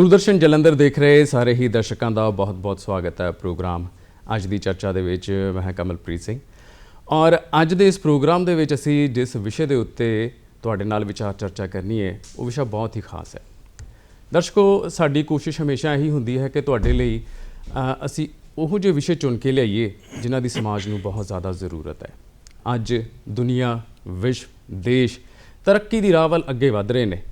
ਦੂਰਦਰਸ਼ਨ ਜਲੰਧਰ ਦੇਖ ਰਹੇ ਸਾਰੇ ਹੀ ਦਰਸ਼ਕਾਂ ਦਾ ਬਹੁਤ-ਬਹੁਤ ਸਵਾਗਤ ਹੈ ਪ੍ਰੋਗਰਾਮ। ਅੱਜ ਦੀ ਚਰਚਾ ਦੇ ਵਿੱਚ ਮੈਂ ਕਮਲਪ੍ਰੀਤ ਸਿੰਘ। ਔਰ ਅੱਜ ਦੇ ਇਸ ਪ੍ਰੋਗਰਾਮ ਦੇ ਵਿੱਚ ਅਸੀਂ ਜਿਸ ਵਿਸ਼ੇ ਦੇ ਉੱਤੇ ਤੁਹਾਡੇ ਨਾਲ ਵਿਚਾਰ ਚਰਚਾ ਕਰਨੀ ਹੈ, ਉਹ ਵਿਸ਼ਾ ਬਹੁਤ ਹੀ ਖਾਸ ਹੈ। ਦਰਸ਼ਕੋ, ਸਾਡੀ ਕੋਸ਼ਿਸ਼ ਹਮੇਸ਼ਾ ਇਹੀ ਹੁੰਦੀ ਹੈ ਕਿ ਤੁਹਾਡੇ ਲਈ ਅਸੀਂ ਉਹੋ ਜਿਹੇ ਵਿਸ਼ੇ ਚੁਣ ਕੇ ਲਿਆਈਏ ਜਿਨ੍ਹਾਂ ਦੀ ਸਮਾਜ ਨੂੰ ਬਹੁਤ ਜ਼ਿਆਦਾ ਜ਼ਰੂਰਤ ਹੈ। ਅੱਜ ਦੁਨੀਆ, ਵਿਸ਼ਵ, ਦੇਸ਼ ਤਰੱਕੀ ਦੀ ਰਾਹ ਵੱਲ ਅੱਗੇ ਵਧ ਰਹੇ ਨੇ,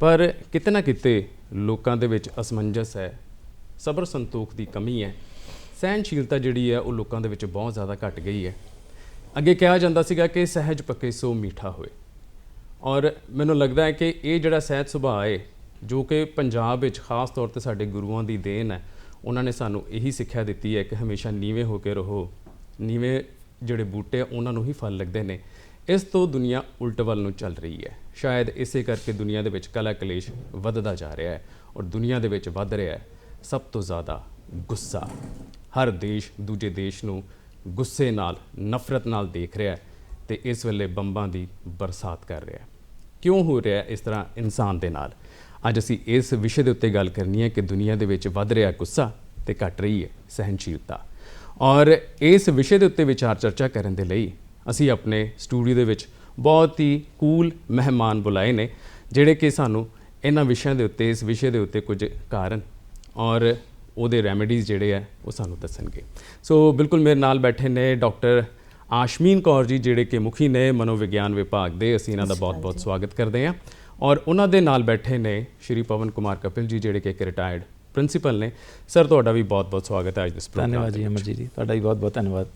ਪਰ ਕਿਤੇ ਨਾ ਕਿਤੇ ਲੋਕਾਂ ਦੇ ਵਿੱਚ ਅਸਮੰਜਸ ਹੈ ਸਬਰ ਸੰਤੋਖ ਦੀ ਕਮੀ ਹੈ ਸਹਿਨਸ਼ੀਲਤਾ ਜਿਹੜੀ ਹੈ ਉਹ ਲੋਕਾਂ ਦੇ ਵਿੱਚ ਬਹੁਤ ਜ਼ਿਆਦਾ ਘਟ ਗਈ ਹੈ। ਅੱਗੇ ਕਿਹਾ ਜਾਂਦਾ ਸੀਗਾ ਕਿ ਸਹਿਜ ਪੱਕੇ ਸੋ ਮਿੱਠਾ ਹੋਏ। ਔਰ ਮੈਨੂੰ ਲੱਗਦਾ ਹੈ ਕਿ ਇਹ ਜਿਹੜਾ ਸਹਿਜ ਸੁਭਾਅ ਹੈ ਜੋ ਕਿ ਪੰਜਾਬ ਵਿੱਚ ਖਾਸ ਤੌਰ ਤੇ ਸਾਡੇ ਗੁਰੂਆਂ ਦੀ ਦੇਣ ਹੈ ਉਹਨਾਂ ਨੇ ਸਾਨੂੰ ਇਹੀ ਸਿੱਖਿਆ ਦਿੱਤੀ ਹੈ ਕਿ ਹਮੇਸ਼ਾ ਨੀਵੇਂ ਹੋ ਕੇ ਰਹੋ ਨੀਵੇਂ ਜਿਹੜੇ ਬੂਟੇ ਆ, ਉਹਨਾਂ ਨੂੰ ਹੀ ਫਲ ਲੱਗਦੇ ਨੇ। ਇਸ ਤੋਂ ਦੁਨੀਆ ਉਲਟ ਵੱਲ ਨੂੰ ਚੱਲ ਰਹੀ ਹੈ। ਸ਼ਾਇਦ ਇਸੇ ਕਰਕੇ ਦੁਨੀਆ ਦੇ ਵਿੱਚ ਕਲਾ ਕਲੇਸ਼ ਵੱਧਦਾ ਜਾ ਰਿਹਾ ਹੈ ਔਰ ਦੁਨੀਆ ਦੇ ਵਿੱਚ ਵੱਧ ਰਿਹਾ ਹੈ ਸਭ ਤੋਂ ਜ਼ਿਆਦਾ ਗੁੱਸਾ। ਹਰ ਦੇਸ਼ ਦੂਜੇ ਦੇਸ਼ ਨੂੰ ਗੁੱਸੇ ਨਾਲ, ਨਫ਼ਰਤ ਨਾਲ ਦੇਖ ਰਿਹਾ ਹੈ ਤੇ ਇਸ ਵੇਲੇ ਬੰਬਾਂ ਦੀ ਬਰਸਾਤ ਕਰ ਰਿਹਾ ਹੈ। ਕਿਉਂ ਹੋ ਰਿਹਾ ਇਸ ਤਰ੍ਹਾਂ ਇਨਸਾਨ ਦੇ ਨਾਲ? ਅੱਜ ਅਸੀਂ ਇਸ ਵਿਸ਼ੇ ਦੇ ਉੱਤੇ ਗੱਲ ਕਰਨੀ ਹੈ ਕਿ ਦੁਨੀਆ ਦੇ ਵਿੱਚ ਵੱਧ ਰਿਹਾ ਗੁੱਸਾ ਤੇ ਘਟ ਰਹੀ ਹੈ ਸਹਿਨਸ਼ੀਲਤਾ ਔਰ ਇਸ ਵਿਸ਼ੇ ਦੇ ਉੱਤੇ ਵਿਚਾਰ ਚਰਚਾ ਕਰਨ ਦੇ ਲਈ ਅਸੀਂ ਆਪਣੇ ਸਟੂਡੀਓ ਦੇ ਵਿੱਚ ਬਹੁਤ ਹੀ ਕੂਲ ਮਹਿਮਾਨ ਬੁਲਾਏ ਨੇ ਜਿਹੜੇ ਕਿ ਸਾਨੂੰ ਇਹਨਾਂ ਵਿਸ਼ਿਆਂ ਦੇ ਉੱਤੇ ਇਸ ਵਿਸ਼ੇ ਦੇ ਉੱਤੇ ਕੁਝ ਕਾਰਨ ਔਰ ਉਹਦੇ ਰੈਮੇਡੀਜ਼ ਜਿਹੜੇ ਆ ਉਹ ਸਾਨੂੰ ਦੱਸਣਗੇ। ਸੋ ਬਿਲਕੁਲ ਮੇਰੇ ਨਾਲ ਬੈਠੇ ਨੇ ਡਾਕਟਰ ਆਸ਼ਮੀਨ ਕੌਰ ਜੀ ਜਿਹੜੇ ਕਿ ਮੁਖੀ ਨੇ ਮਨੋਵਿਗਿਆਨ ਵਿਭਾਗ ਦੇ ਅਸੀਂ ਇਹਨਾਂ ਦਾ ਬਹੁਤ-ਬਹੁਤ ਸਵਾਗਤ ਕਰਦੇ ਹਾਂ। ਔਰ ਉਹਨਾਂ ਦੇ ਨਾਲ ਬੈਠੇ ਨੇ ਸ਼੍ਰੀ ਪਵਨ ਕੁਮਾਰ ਕਪਿਲ ਜੀ ਜਿਹੜੇ ਕਿ ਇੱਕ ਰਿਟਾਇਰਡ ਪ੍ਰਿੰਸੀਪਲ ਨੇ। ਸਰ ਤੁਹਾਡਾ ਵੀ ਬਹੁਤ-ਬਹੁਤ ਸਵਾਗਤ ਹੈ ਅੱਜ ਇਸ ਪ੍ਰੋਗਰਾਮ ਧੰਨਵਾਦ ਜੀ। ਅਮਰਜੀਤ ਜੀ ਤੁਹਾਡਾ ਵੀ ਬਹੁਤ ਬਹੁਤ ਧੰਨਵਾਦ।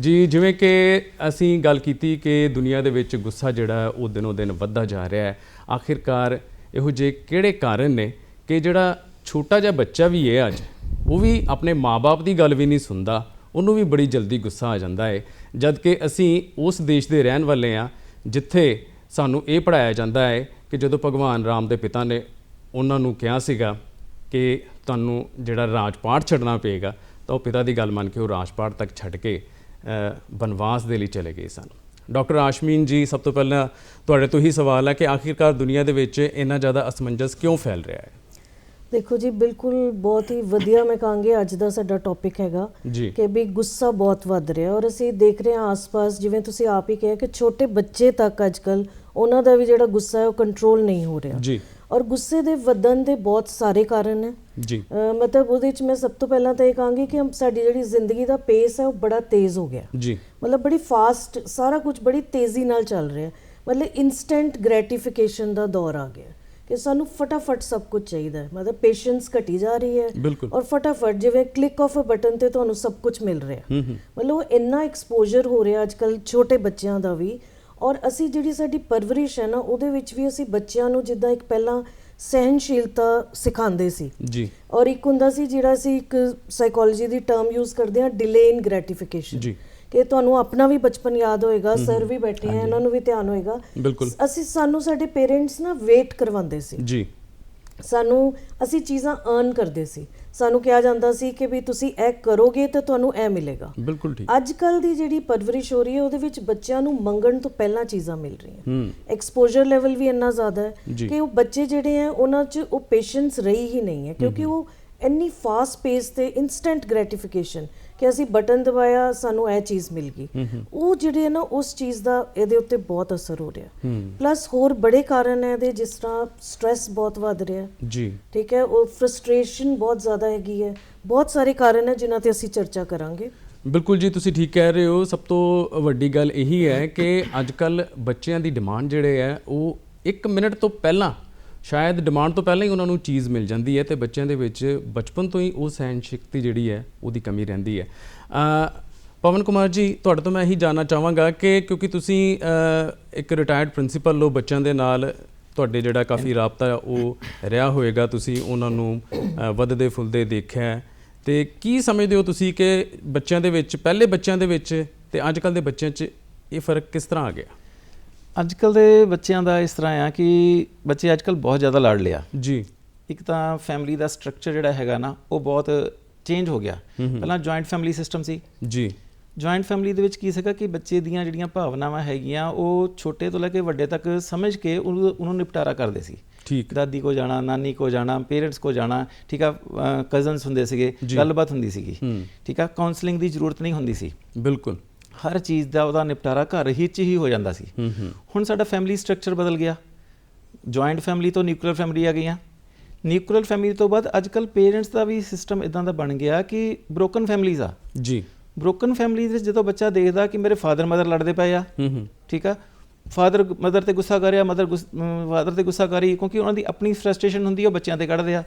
ਜੀ, ਜਿਵੇਂ ਕਿ ਅਸੀਂ ਗੱਲ ਕੀਤੀ ਕਿ ਦੁਨੀਆ ਦੇ ਵਿੱਚ ਗੁੱਸਾ ਜਿਹੜਾ ਉਹ ਦਿਨੋ ਦਿਨ ਵੱਧਦਾ ਜਾ ਰਿਹਾ ਹੈ। ਆਖਿਰਕਾਰ ਇਹੋ ਜਿਹੇ ਕਿਹੜੇ ਕਾਰਨ ਨੇ ਕਿ ਜਿਹੜਾ ਛੋਟਾ ਜਿਹਾ ਬੱਚਾ ਵੀ ਹੈ ਅੱਜ, ਉਹ ਵੀ ਆਪਣੇ ਮਾਪੇ ਦੀ ਗੱਲ ਵੀ ਨਹੀਂ ਸੁਣਦਾ, ਉਹਨੂੰ ਵੀ ਬੜੀ ਜਲਦੀ ਗੁੱਸਾ ਆ ਜਾਂਦਾ ਹੈ। ਜਦ ਕਿ ਅਸੀਂ ਉਸ ਦੇਸ਼ ਦੇ ਰਹਿਣ ਵਾਲੇ ਆ ਜਿੱਥੇ ਸਾਨੂੰ ਇਹ ਪੜਾਇਆ ਜਾਂਦਾ ਹੈ ਕਿ ਜਦੋਂ ਭਗਵਾਨ ਰਾਮ ਦੇ ਪਿਤਾ ਨੇ ਉਹਨਾਂ ਨੂੰ ਕਿਹਾ ਸੀਗਾ ਕਿ ਤੁਹਾਨੂੰ ਜਿਹੜਾ ਰਾਜਪਾਠ ਛੱਡਣਾ ਪਏਗਾ, ਤਾਂ ਉਹ ਪਿਤਾ ਦੀ ਗੱਲ ਮੰਨ ਕੇ ਉਹ ਰਾਜਪਾਠ ਤੱਕ ਛੱਡ ਕੇ ਬਨਵਾਸ ਦੇ ਲਈ ਚਲੇ ਗਏ ਸਨ। ਡਾਕਟਰ ਆਸ਼ਮੀਨ ਜੀ ਸਭ ਤੋਂ ਪਹਿਲਾਂ ਤੁਹਾਡੇ ਤੋਂ ਹੀ ਸਵਾਲ ਹੈ ਕਿ ਆਖਿਰਕਾਰ ਦੁਨੀਆ ਦੇ ਵਿੱਚ ਇੰਨਾ ਜ਼ਿਆਦਾ ਅਸਮੰਜਸ ਕਿਉਂ ਫੈਲ ਰਿਹਾ ਹੈ? ਦੇਖੋ ਜੀ ਬਿਲਕੁਲ ਬਹੁਤ ਹੀ ਵਧੀਆ ਮੈਂ ਕਹਾਂਗੀ ਅੱਜ ਦਾ ਸਾਡਾ ਟੌਪਿਕ ਹੈਗਾ ਕਿ ਵੀ ਗੁੱਸਾ ਬਹੁਤ ਵੱਧ ਰਿਹਾ ਔਰ ਅਸੀਂ ਦੇਖ ਰਹੇ ਹਾਂ ਆਸ-ਪਾਸ ਜਿਵੇਂ ਤੁਸੀਂ ਆਪ ਹੀ ਕਿਹਾ ਕਿ ਛੋਟੇ ਬੱਚੇ ਤੱਕ ਅੱਜਕੱਲ ਉਹਨਾਂ ਦਾ ਵੀ ਜਿਹੜਾ ਗੁੱਸਾ ਹੈ ਉਹ ਕੰਟਰੋਲ ਨਹੀਂ ਹੋ ਰਿਹਾ। ਜੀ। ਔਰ ਗੁੱਸੇ ਦੇ ਵਧਣ ਦੇ ਬਹੁਤ ਸਾਰੇ ਕਾਰਨ ਹੈ। ਜੀ। ਮਤਲਬ ਉਹਦੇ ਵਿੱਚ ਮੈਂ ਸਭ ਤੋਂ ਪਹਿਲਾਂ ਤਾਂ ਇਹ ਕਹਾਂਗੀ ਕਿ ਸਾਡੀ ਜਿਹੜੀ ਜ਼ਿੰਦਗੀ ਦਾ ਪੇਸ ਹੈ ਉਹ ਬੜਾ ਤੇਜ਼ ਹੋ ਗਿਆ। ਜੀ। ਮਤਲਬ ਬੜੀ ਫਾਸਟ ਸਾਰਾ ਕੁਝ ਬੜੀ ਤੇਜ਼ੀ ਨਾਲ ਚੱਲ ਰਿਹਾ। ਮਤਲਬ ਇਨਸਟੈਂਟ ਗ੍ਰੈਟੀਫਿਕੇਸ਼ਨ ਦਾ ਦੌਰ ਆ ਗਿਆ ਕਿ ਸਾਨੂੰ ਫਟਾਫਟ ਸਭ ਕੁਝ ਚਾਹੀਦਾ ਹੈ। ਮਤਲਬ ਪੇਸ਼ੈਂਸ ਘਟੀ ਜਾ ਰਹੀ ਹੈ। ਔਰ ਫਟਾਫਟ ਜਿਵੇਂ ਕਲਿੱਕ ਆਫ ਅ ਬਟਨ ਤੇ ਤੁਹਾਨੂੰ ਸਭ ਕੁਝ ਮਿਲ ਰਿਹਾ। ਮਤਲਬ ਉਹ ਇੰਨਾ ਐਕਸਪੋਜ਼ਰ ਹੋ ਰਿਹਾ ਅੱਜਕੱਲ ਛੋਟੇ ਬੱਚਿਆਂ ਦਾ ਵੀ ਔਰ ਅਸੀਂ ਜਿਹੜੀ ਸਾਡੀ ਪਰਵਰਿਸ਼ ਹੈ ਨਾ ਉਹਦੇ ਵਿੱਚ ਵੀ ਅਸੀਂ ਬੱਚਿਆਂ ਨੂੰ ਜਿੱਦਾਂ ਇੱਕ ਪਹਿਲਾਂ ਸਹਿਨਸ਼ੀਲਤਾ ਸਿਖਾਉਂਦੇ ਸੀ। ਜੀ। ਔਰ ਇੱਕ ਹੁੰਦਾ ਸੀ ਜਿਹੜਾ ਅਸੀਂ ਇੱਕ ਸਾਈਕੋਲੋਜੀ ਦੀ ਟਰਮ ਯੂਜ਼ ਕਰਦੇ ਹਾਂ ਡਿਲੇ ਇਨ ਗ੍ਰੈਟੀਫਿਕੇਸ਼ਨ ਜੀ। ਕਿ ਤੁਹਾਨੂੰ ਆਪਣਾ ਵੀ ਬਚਪਨ ਯਾਦ ਹੋਏਗਾ ਸਰ ਵੀ ਬੈਠੇ ਆ ਇਹਨਾਂ ਨੂੰ ਵੀ ਧਿਆਨ ਹੋਏਗਾ। ਬਿਲਕੁਲ। ਅਸੀਂ ਸਾਨੂੰ ਸਾਡੇ ਪੇਰੈਂਟਸ ਨਾ ਵੇਟ ਕਰਵਾਉਂਦੇ ਸੀ। ਜੀ। ਸਾਨੂੰ ਅਸੀਂ ਚੀਜ਼ਾਂ ਅਰਨ ਕਰਦੇ ਸੀ। ਸਾਨੂੰ ਕਿਹਾ ਜਾਂਦਾ ਸੀ ਕਿ ਵੀ ਤੁਸੀਂ ਇਹ ਕਰੋਗੇ ਤਾਂ ਤੁਹਾਨੂੰ ਇਹ ਮਿਲੇਗਾ। ਬਿਲਕੁਲ ਠੀਕ। ਅੱਜ ਕੱਲ ਦੀ ਜਿਹੜੀ ਪਰਵਰਿਸ਼ ਹੋ ਰਹੀ ਹੈ ਉਹਦੇ ਵਿੱਚ ਬੱਚਿਆਂ ਨੂੰ ਮੰਗਣ ਤੋਂ ਪਹਿਲਾਂ ਚੀਜ਼ਾਂ ਮਿਲ ਰਹੀਆਂ। ਐਕਸਪੋਜ਼ਰ ਲੈਵਲ ਵੀ ਇੰਨਾ ਜ਼ਿਆਦਾ ਹੈ। ਕਿ ਉਹ ਬੱਚੇ ਜਿਹੜੇ ਆ ਉਹਨਾਂ 'ਚ ਉਹ ਪੇਸ਼ੈਂਸ ਰਹੀ ਹੀ ਨਹੀਂ ਹੈ ਕਿਉਂਕਿ ਉਹ ਇੰਨੀ ਫਾਸਟ ਪੇਸ ਤੇ ਇਨਸਟੈਂਟ ਗ੍ਰੈਟੀਫਿਕੇਸ਼ਨ ਕਿ ਅਸੀਂ ਬਟਨ ਦਬਾਇਆ ਸਾਨੂੰ ਇਹ ਚੀਜ਼ ਮਿਲ ਗਈ। ਉਹ ਜਿਹੜੇ ਨਾ ਉਸ ਚੀਜ਼ ਦਾ ਇਹਦੇ ਉੱਤੇ ਬਹੁਤ ਅਸਰ ਹੋ ਰਿਹਾ। ਪਲੱਸ ਹੋਰ ਬੜੇ ਕਾਰਨ ਹੈ ਇਹਦੇ ਜਿਸ ਤਰ੍ਹਾਂ ਸਟ्रेस ਬਹੁਤ ਵੱਧ ਰਿਹਾ। ਜੀ। ਠੀਕ ਹੈ ਉਹ ਫਰਸਟ੍ਰੇਸ਼ਨ ਬਹੁਤ ਜ਼ਿਆਦਾ ਹੈਗੀ ਹੈ। ਬਹੁਤ ਸਾਰੇ ਕਾਰਨ ਹੈ ਜਿਨ੍ਹਾਂ ਤੇ ਅਸੀਂ ਚਰਚਾ ਕਰਾਂਗੇ। ਬਿਲਕੁਲ ਜੀ ਤੁਸੀਂ ਠੀਕ ਕਹਿ ਰਹੇ ਹੋ। ਸਭ ਤੋਂ ਵੱਡੀ ਗੱਲ ਇਹੀ ਹੈ ਕਿ ਅੱਜ ਕੱਲ ਬੱਚਿਆਂ ਦੀ ਡਿਮਾਂਡ ਜਿਹੜੇ ਹੈ ਉਹ 1 ਮਿੰਟ ਤੋਂ ਪਹਿਲਾਂ ਸ਼ਾਇਦ ਡਿਮਾਂਡ ਤੋਂ ਪਹਿਲਾਂ ਹੀ ਉਹਨਾਂ ਨੂੰ ਚੀਜ਼ ਮਿਲ ਜਾਂਦੀ ਹੈ ਤੇ ਬੱਚਿਆਂ ਦੇ ਵਿੱਚ ਬਚਪਨ ਤੋਂ ਹੀ ਉਹ ਸਹਿਨ ਸ਼ਕਤੀ ਜਿਹੜੀ ਹੈ, ਉਹਦੀ ਕਮੀ ਰਹਿੰਦੀ ਹੈ ਪਵਨ ਕੁਮਾਰ ਜੀ, ਤੁਹਾਡੇ ਤੋਂ ਮੈਂ ਇਹੀ ਜਾਨਣਾ ਚਾਹਾਂਗਾ ਕਿ ਕਿਉਂਕਿ ਤੁਸੀਂ ਇੱਕ ਰਿਟਾਇਰਡ ਪ੍ਰਿੰਸੀਪਲ ਲੋ ਬੱਚਿਆਂ ਦੇ ਨਾਲ ਤੁਹਾਡੇ ਜਿਹੜਾ ਕਾਫੀ ਰਾਬਤਾ ਉਹ ਰਿਹਾ ਹੋਵੇਗਾ ਤੁਸੀਂ ਉਹਨਾਂ ਨੂੰ ਵੱਧਦੇ ਫੁੱਲਦੇ ਦੇਖਿਆ ਹੈ। ਤੇ ਕੀ ਸਮਝਦੇ ਹੋ ਤੁਸੀਂ ਕਿ ਬੱਚਿਆਂ ਦੇ ਵਿੱਚ, ਪਹਿਲੇ ਬੱਚਿਆਂ ਦੇ ਵਿੱਚ ਤੇ ਅੱਜ ਕੱਲ ਦੇ ਬੱਚਿਆਂ 'ਚ ਇਹ ਫ਼ਰਕ ਕਿਸ ਤਰ੍ਹਾਂ ਆ ਗਿਆ ਅੱਜ ਕੱਲ ਦੇ ਬੱਚਿਆਂ ਦਾ ਇਸ ਤਰ੍ਹਾਂ ਆ ਕਿ ਬੱਚੇ ਅੱਜ ਕੱਲ ਬਹੁਤ ਜ਼ਿਆਦਾ ਲੜ ਲਿਆ। ਜੀ। ਇੱਕ ਤਾਂ ਫੈਮਿਲੀ ਦਾ ਸਟਰਕਚਰ ਜਿਹੜਾ ਹੈਗਾ ਨਾ ਉਹ ਬਹੁਤ ਚੇਂਜ ਹੋ ਗਿਆ। ਪਹਿਲਾਂ ਜੁਆਇੰਟ ਫੈਮਿਲੀ ਸਿਸਟਮ ਸੀ। ਜੀ। ਜੁਆਇੰਟ ਫੈਮਿਲੀ ਦੇ ਵਿੱਚ ਕੀ ਸੀਗਾ ਕਿ ਬੱਚੇ ਦੀਆਂ ਜਿਹੜੀਆਂ ਭਾਵਨਾਵਾਂ ਹੈਗੀਆਂ ਉਹ ਛੋਟੇ ਤੋਂ ਲੈ ਕੇ ਵੱਡੇ ਤੱਕ ਸਮਝ ਕੇ ਉਹਨੂੰ ਨਿਪਟਾਰਾ ਕਰਦੇ ਸੀ। ਠੀਕ। ਦਾਦੀ ਕੋ ਜਾਣਾ ਨਾਨੀ ਕੋ ਜਾਣਾ ਪੇਰੈਂਟਸ ਕੋ ਜਾਣਾ ਠੀਕ ਆ ਕਜ਼ਨਸ ਹੁੰਦੇ ਸੀਗੇ। ਗੱਲਬਾਤ ਹੁੰਦੀ ਸੀਗੀ। ਠੀਕ ਆ ਕਾਉਂਸਲਿੰਗ ਦੀ ਜ਼ਰੂਰਤ ਨਹੀਂ ਹੁੰਦੀ ਸੀ। ਬਿਲਕੁਲ। ਹਰ ਚੀਜ਼ ਦਾ ਉਹਦਾ ਨਿਪਟਾਰਾ ਘਰ ਹੀ 'ਚ ਹੀ ਹੋ ਜਾਂਦਾ ਸੀ। ਹੁਣ ਸਾਡਾ ਫੈਮਿਲੀ ਸਟਰਕਚਰ ਬਦਲ ਗਿਆ। ਜੁਆਇੰਟ ਫੈਮਿਲੀ ਤੋਂ ਨਿਊਕਲੀਅਰ ਫੈਮਿਲੀ ਆ ਗਈਆਂ। ਨਿਊਕਲੀਅਰ ਫੈਮਿਲੀ ਤੋਂ ਬਾਅਦ ਅੱਜਕੱਲ ਪੇਰੈਂਟਸ ਦਾ ਵੀ ਸਿਸਟਮ ਇਦਾਂ ਦਾ ਬਣ ਗਿਆ ਕਿ ਬ੍ਰੋਕਨ ਫੈਮਿਲੀਜ਼ ਆ। ਜੀ। ਬ੍ਰੋਕਨ ਫੈਮਿਲੀਜ਼ ਵਿੱਚ ਜਦੋਂ ਬੱਚਾ ਦੇਖਦਾ ਕਿ ਮੇਰੇ ਫਾਦਰ ਮਦਰ ਲੜਦੇ ਪਏ ਆ ਠੀਕ ਆ? ਫਾਦਰ ਮਦਰ ਤੇ ਗੁੱਸਾ ਕਰ ਰਿਹਾ ਮਦਰ ਫਾਦਰ ਤੇ ਗੁੱਸਾ ਕਰ ਰਹੀ ਕਿਉਂਕਿ ਉਹਨਾਂ ਦੀ ਆਪਣੀ ਫਰਸਟ੍ਰੇਸ਼ਨ ਹੁੰਦੀ ਹੈ ਉਹ ਬੱਚਿਆਂ ਤੇ ਕੱਢਦੇ ਆ।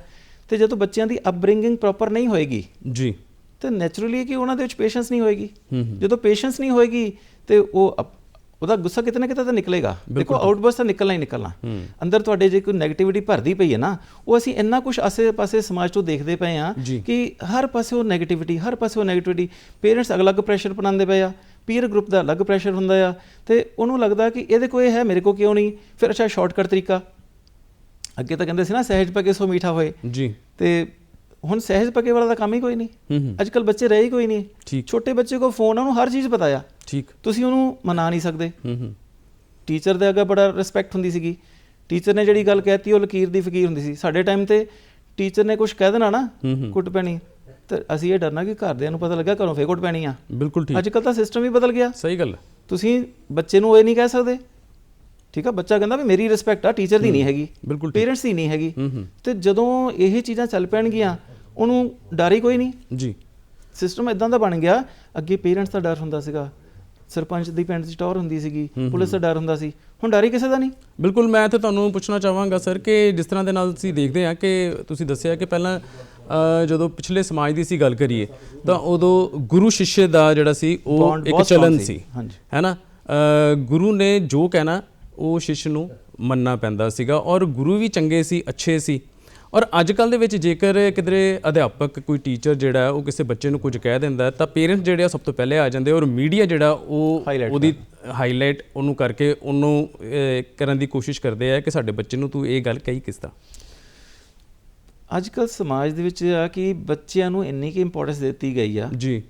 ਤੇ ਜਦੋਂ ਬੱਚਿਆਂ ਦੀ ਅਪਬ੍ਰਿੰਗਿੰਗ ਪ੍ਰੋਪਰ ਨਹੀਂ ਹੋਏਗੀ ਜੀ। ਤਾਂ ਨੇਚਰਲੀ ਕਿ ਉਹਨਾਂ ਦੇ ਵਿੱਚ ਪੇਸ਼ੈਂਸ ਨਹੀਂ ਹੋਏਗੀ। ਜਦੋਂ ਪੇਸ਼ੈਂਸ ਨਹੀਂ ਹੋਏਗੀ ਤੇ ਉਹ ਉਹਦਾ ਗੁੱਸਾ ਕਿਤੇ ਨਾ ਕਿਤੇ ਤਾਂ ਨਿਕਲੇਗਾ। ਦੇਖੋ ਆਊਟਬਰਸਟ ਤਾਂ ਨਿਕਲਣਾ ਹੀ ਨਿਕਲਣਾ। ਅੰਦਰ ਤੁਹਾਡੇ ਜੇ ਕੋਈ ਨੈਗੇਟਿਵਿਟੀ ਭਰਦੀ ਪਈ ਹੈ ਨਾ ਉਹ ਅਸੀਂ ਇੰਨਾ ਕੁਝ ਆਸੇ-ਪਾਸੇ ਸਮਾਜ ਤੋਂ ਦੇਖਦੇ ਪਏ ਆ ਕਿ ਹਰ ਪਾਸੇ ਉਹ ਨੈਗੇਟਿਵਿਟੀ ਹਰ ਪਾਸੇ ਉਹ ਨੈਗੇਟਿਵਿਟੀ ਪੇਰੈਂਟਸ ਅਲੱਗ ਪ੍ਰੈਸ਼ਰ ਬਣਾਉਂਦੇ ਪਏ ਆ। ਪੀਅਰ ਗਰੁੱਪ ਦਾ ਅਲੱਗ ਪ੍ਰੈਸ਼ਰ ਹੁੰਦਾ ਆ। ਤੇ ਉਹਨੂੰ ਲੱਗਦਾ ਕਿ ਇਹਦੇ ਕੋਲ ਇਹ ਹੈ ਮੇਰੇ ਕੋਲ ਕਿਉਂ ਨਹੀਂ? ਫਿਰ ਅੱਛਾ ਸ਼ਾਰਟਕਟ ਤਰੀਕਾ। ਅੱਗੇ ਤਾਂ ਕਹਿੰਦੇ ਸੀ ਨਾ ਸਹਿਜ ਪਕੇ ਸੋ ਮੀਠਾ ਹੋਏ। ਜੀ। ਤੇ ਹੁਣ ਸਹਿਜ ਪਕੇ ਵਾਲਾ ਦਾ ਕੰਮ ਹੀ ਕੋਈ ਨਹੀਂ। ਅੱਜ ਕੱਲ ਬੱਚੇ ਰਹੇ ਕੋਈ ਨਹੀਂ। ਠੀਕ। ਛੋਟੇ ਬੱਚੇ ਕੋਲ ਫੋਨ ਉਹਨੂੰ ਹਰ ਚੀਜ਼ ਪਤਾ ਆ। ਠੀਕ। ਤੁਸੀਂ ਉਹਨੂੰ ਮਨਾ ਨਹੀਂ ਸਕਦੇ। ਟੀਚਰ ਦੇ ਅੱਗੇ ਬੜਾ ਰਿਸਪੈਕਟ ਹੁੰਦੀ ਸੀਗੀ। ਟੀਚਰ ਨੇ ਜਿਹੜੀ ਗੱਲ ਕਹਿਤੀ ਉਹ ਲਕੀਰ ਦੀ ਫਕੀਰ ਹੁੰਦੀ ਸੀ। ਸਾਡੇ ਟਾਈਮ ਤੇ ਟੀਚਰ ਨੇ ਕੁਝ ਕਹਿ ਦੇਣਾ ਨਾ ਕੁੱਟ ਪੈਣੀ। ਤੇ ਅਸੀਂ ਇਹ ਡਰਨਾ ਕਿ ਘਰਦਿਆਂ ਨੂੰ ਪਤਾ ਲੱਗਾ ਘਰੋਂ ਫੇਰ ਕੁੱਟ ਪੈਣੀ ਆ। ਬਿਲਕੁਲ ਠੀਕ। ਅੱਜ ਕੱਲ ਤਾਂ ਸਿਸਟਮ ਹੀ ਬਦਲ ਗਿਆ। ਸਹੀ ਗੱਲ। ਤੁਸੀਂ ਬੱਚੇ ਨੂੰ ਇਹ ਨਹੀਂ ਕਹਿ ਸਕਦੇ। ਠੀਕ ਆ? ਬੱਚਾ ਕਹਿੰਦਾ ਵੀ ਮੇਰੀ ਰਿਸਪੈਕਟ ਆ ਟੀਚਰ ਦੀ ਨਹੀਂ ਹੈਗੀ ਪੇਰੈਂਟਸ ਦੀ ਨਹੀਂ ਹੈਗੀ। ਤੇ ਜਦੋਂ ਇਹ ਚੀਜ਼ਾਂ ਚੱਲ ਪੈਣਗੀਆਂ ਉਹਨੂੰ ਡਰ ਹੀ ਕੋਈ ਨਹੀਂ। ਜੀ। ਸਿਸਟਮ ਇਦਾਂ ਦਾ ਬਣ ਗਿਆ ਅੱਗੇ ਪੇਰੈਂਟਸ ਦਾ ਡਰ ਹੁੰਦਾ ਸੀਗਾ। ਸਰਪੰਚ ਦੀ ਪਿੰਡ 'ਚ ਟੌਰ ਹੁੰਦੀ ਸੀਗੀ ਪੁਲਿਸ ਦਾ ਡਰ ਹੁੰਦਾ ਸੀ। ਹੁਣ ਡਰ ਹੀ ਕਿਸੇ ਦਾ ਨਹੀਂ। ਬਿਲਕੁਲ ਮੈਂ ਤੇ ਤੁਹਾਨੂੰ ਪੁੱਛਣਾ ਚਾਹਾਂਗਾ ਸਰ ਕਿ ਜਿਸ ਤਰ੍ਹਾਂ ਦੇ ਨਾਲ ਅਸੀਂ ਦੇਖਦੇ ਹਾਂ ਕਿ ਤੁਸੀਂ ਦੱਸਿਆ ਕਿ ਪਹਿਲਾਂ ਜਦੋਂ ਪਿਛਲੇ ਸਮਾਜ ਦੀ ਅਸੀਂ ਗੱਲ ਕਰੀਏ ਤਾਂ ਉਦੋਂ ਗੁਰੂ ਸ਼ਿష్ਯ ਦਾ ਜਿਹੜਾ ਸੀ ਉਹ ਇੱਕ ਚਲਨ ਸੀ। ਸੀ। ਹਾਂਜੀ। ਹੈ ਨਾ? ਅ, ਗੁਰੂ ਨੇ ਜੋ ਕਹਿਣਾ ਉਹ ਸ਼ਿਸ਼ ਨੂੰ ਮੰਨਣਾ ਪੈਂਦਾ ਸੀਗਾ ਔਰ ਗੁਰੂ ਵੀ ਚੰਗੇ ਸੀ ਅੱਛੇ ਸੀ। ਔਰ ਅੱਜ ਕੱਲ ਦੇ ਵਿੱਚ ਜੇਕਰ ਕਿਧਰੇ ਅਧਿਆਪਕ ਕੋਈ ਟੀਚਰ ਜਿਹੜਾ ਉਹ ਕਿਸੇ ਬੱਚੇ ਨੂੰ ਕੁਝ ਕਹਿ ਦਿੰਦਾ ਤਾਂ ਪੇਰੈਂਟਸ ਜਿਹੜੇ ਆ ਸਭ ਤੋਂ ਪਹਿਲੇ ਆ ਜਾਂਦੇ ਔਰ ਮੀਡੀਆ ਜਿਹੜਾ ਉਹ ਉਹਦੀ ਹਾਈਲਾਈਟ ਉਹਨੂੰ ਕਰਕੇ ਉਹਨੂੰ ਕਰਨ ਦੀ ਕੋਸ਼ਿਸ਼ ਕਰਦੇ ਆ ਕਿ ਸਾਡੇ ਬੱਚੇ ਨੂੰ ਤੂੰ ਇਹ ਗੱਲ ਕਹੀ ਕਿਸ ਤਰ੍ਹਾਂ? ਅੱਜ ਕੱਲ ਸਮਾਜ ਦੇ ਵਿੱਚ ਆ ਕਿ ਬੱਚਿਆਂ ਨੂੰ ਇੰਨੀ ਕਿ ਇੰਪੋਰਟੈਂਸ ਦਿੱਤੀ ਗਈ ਆ ਜੀ।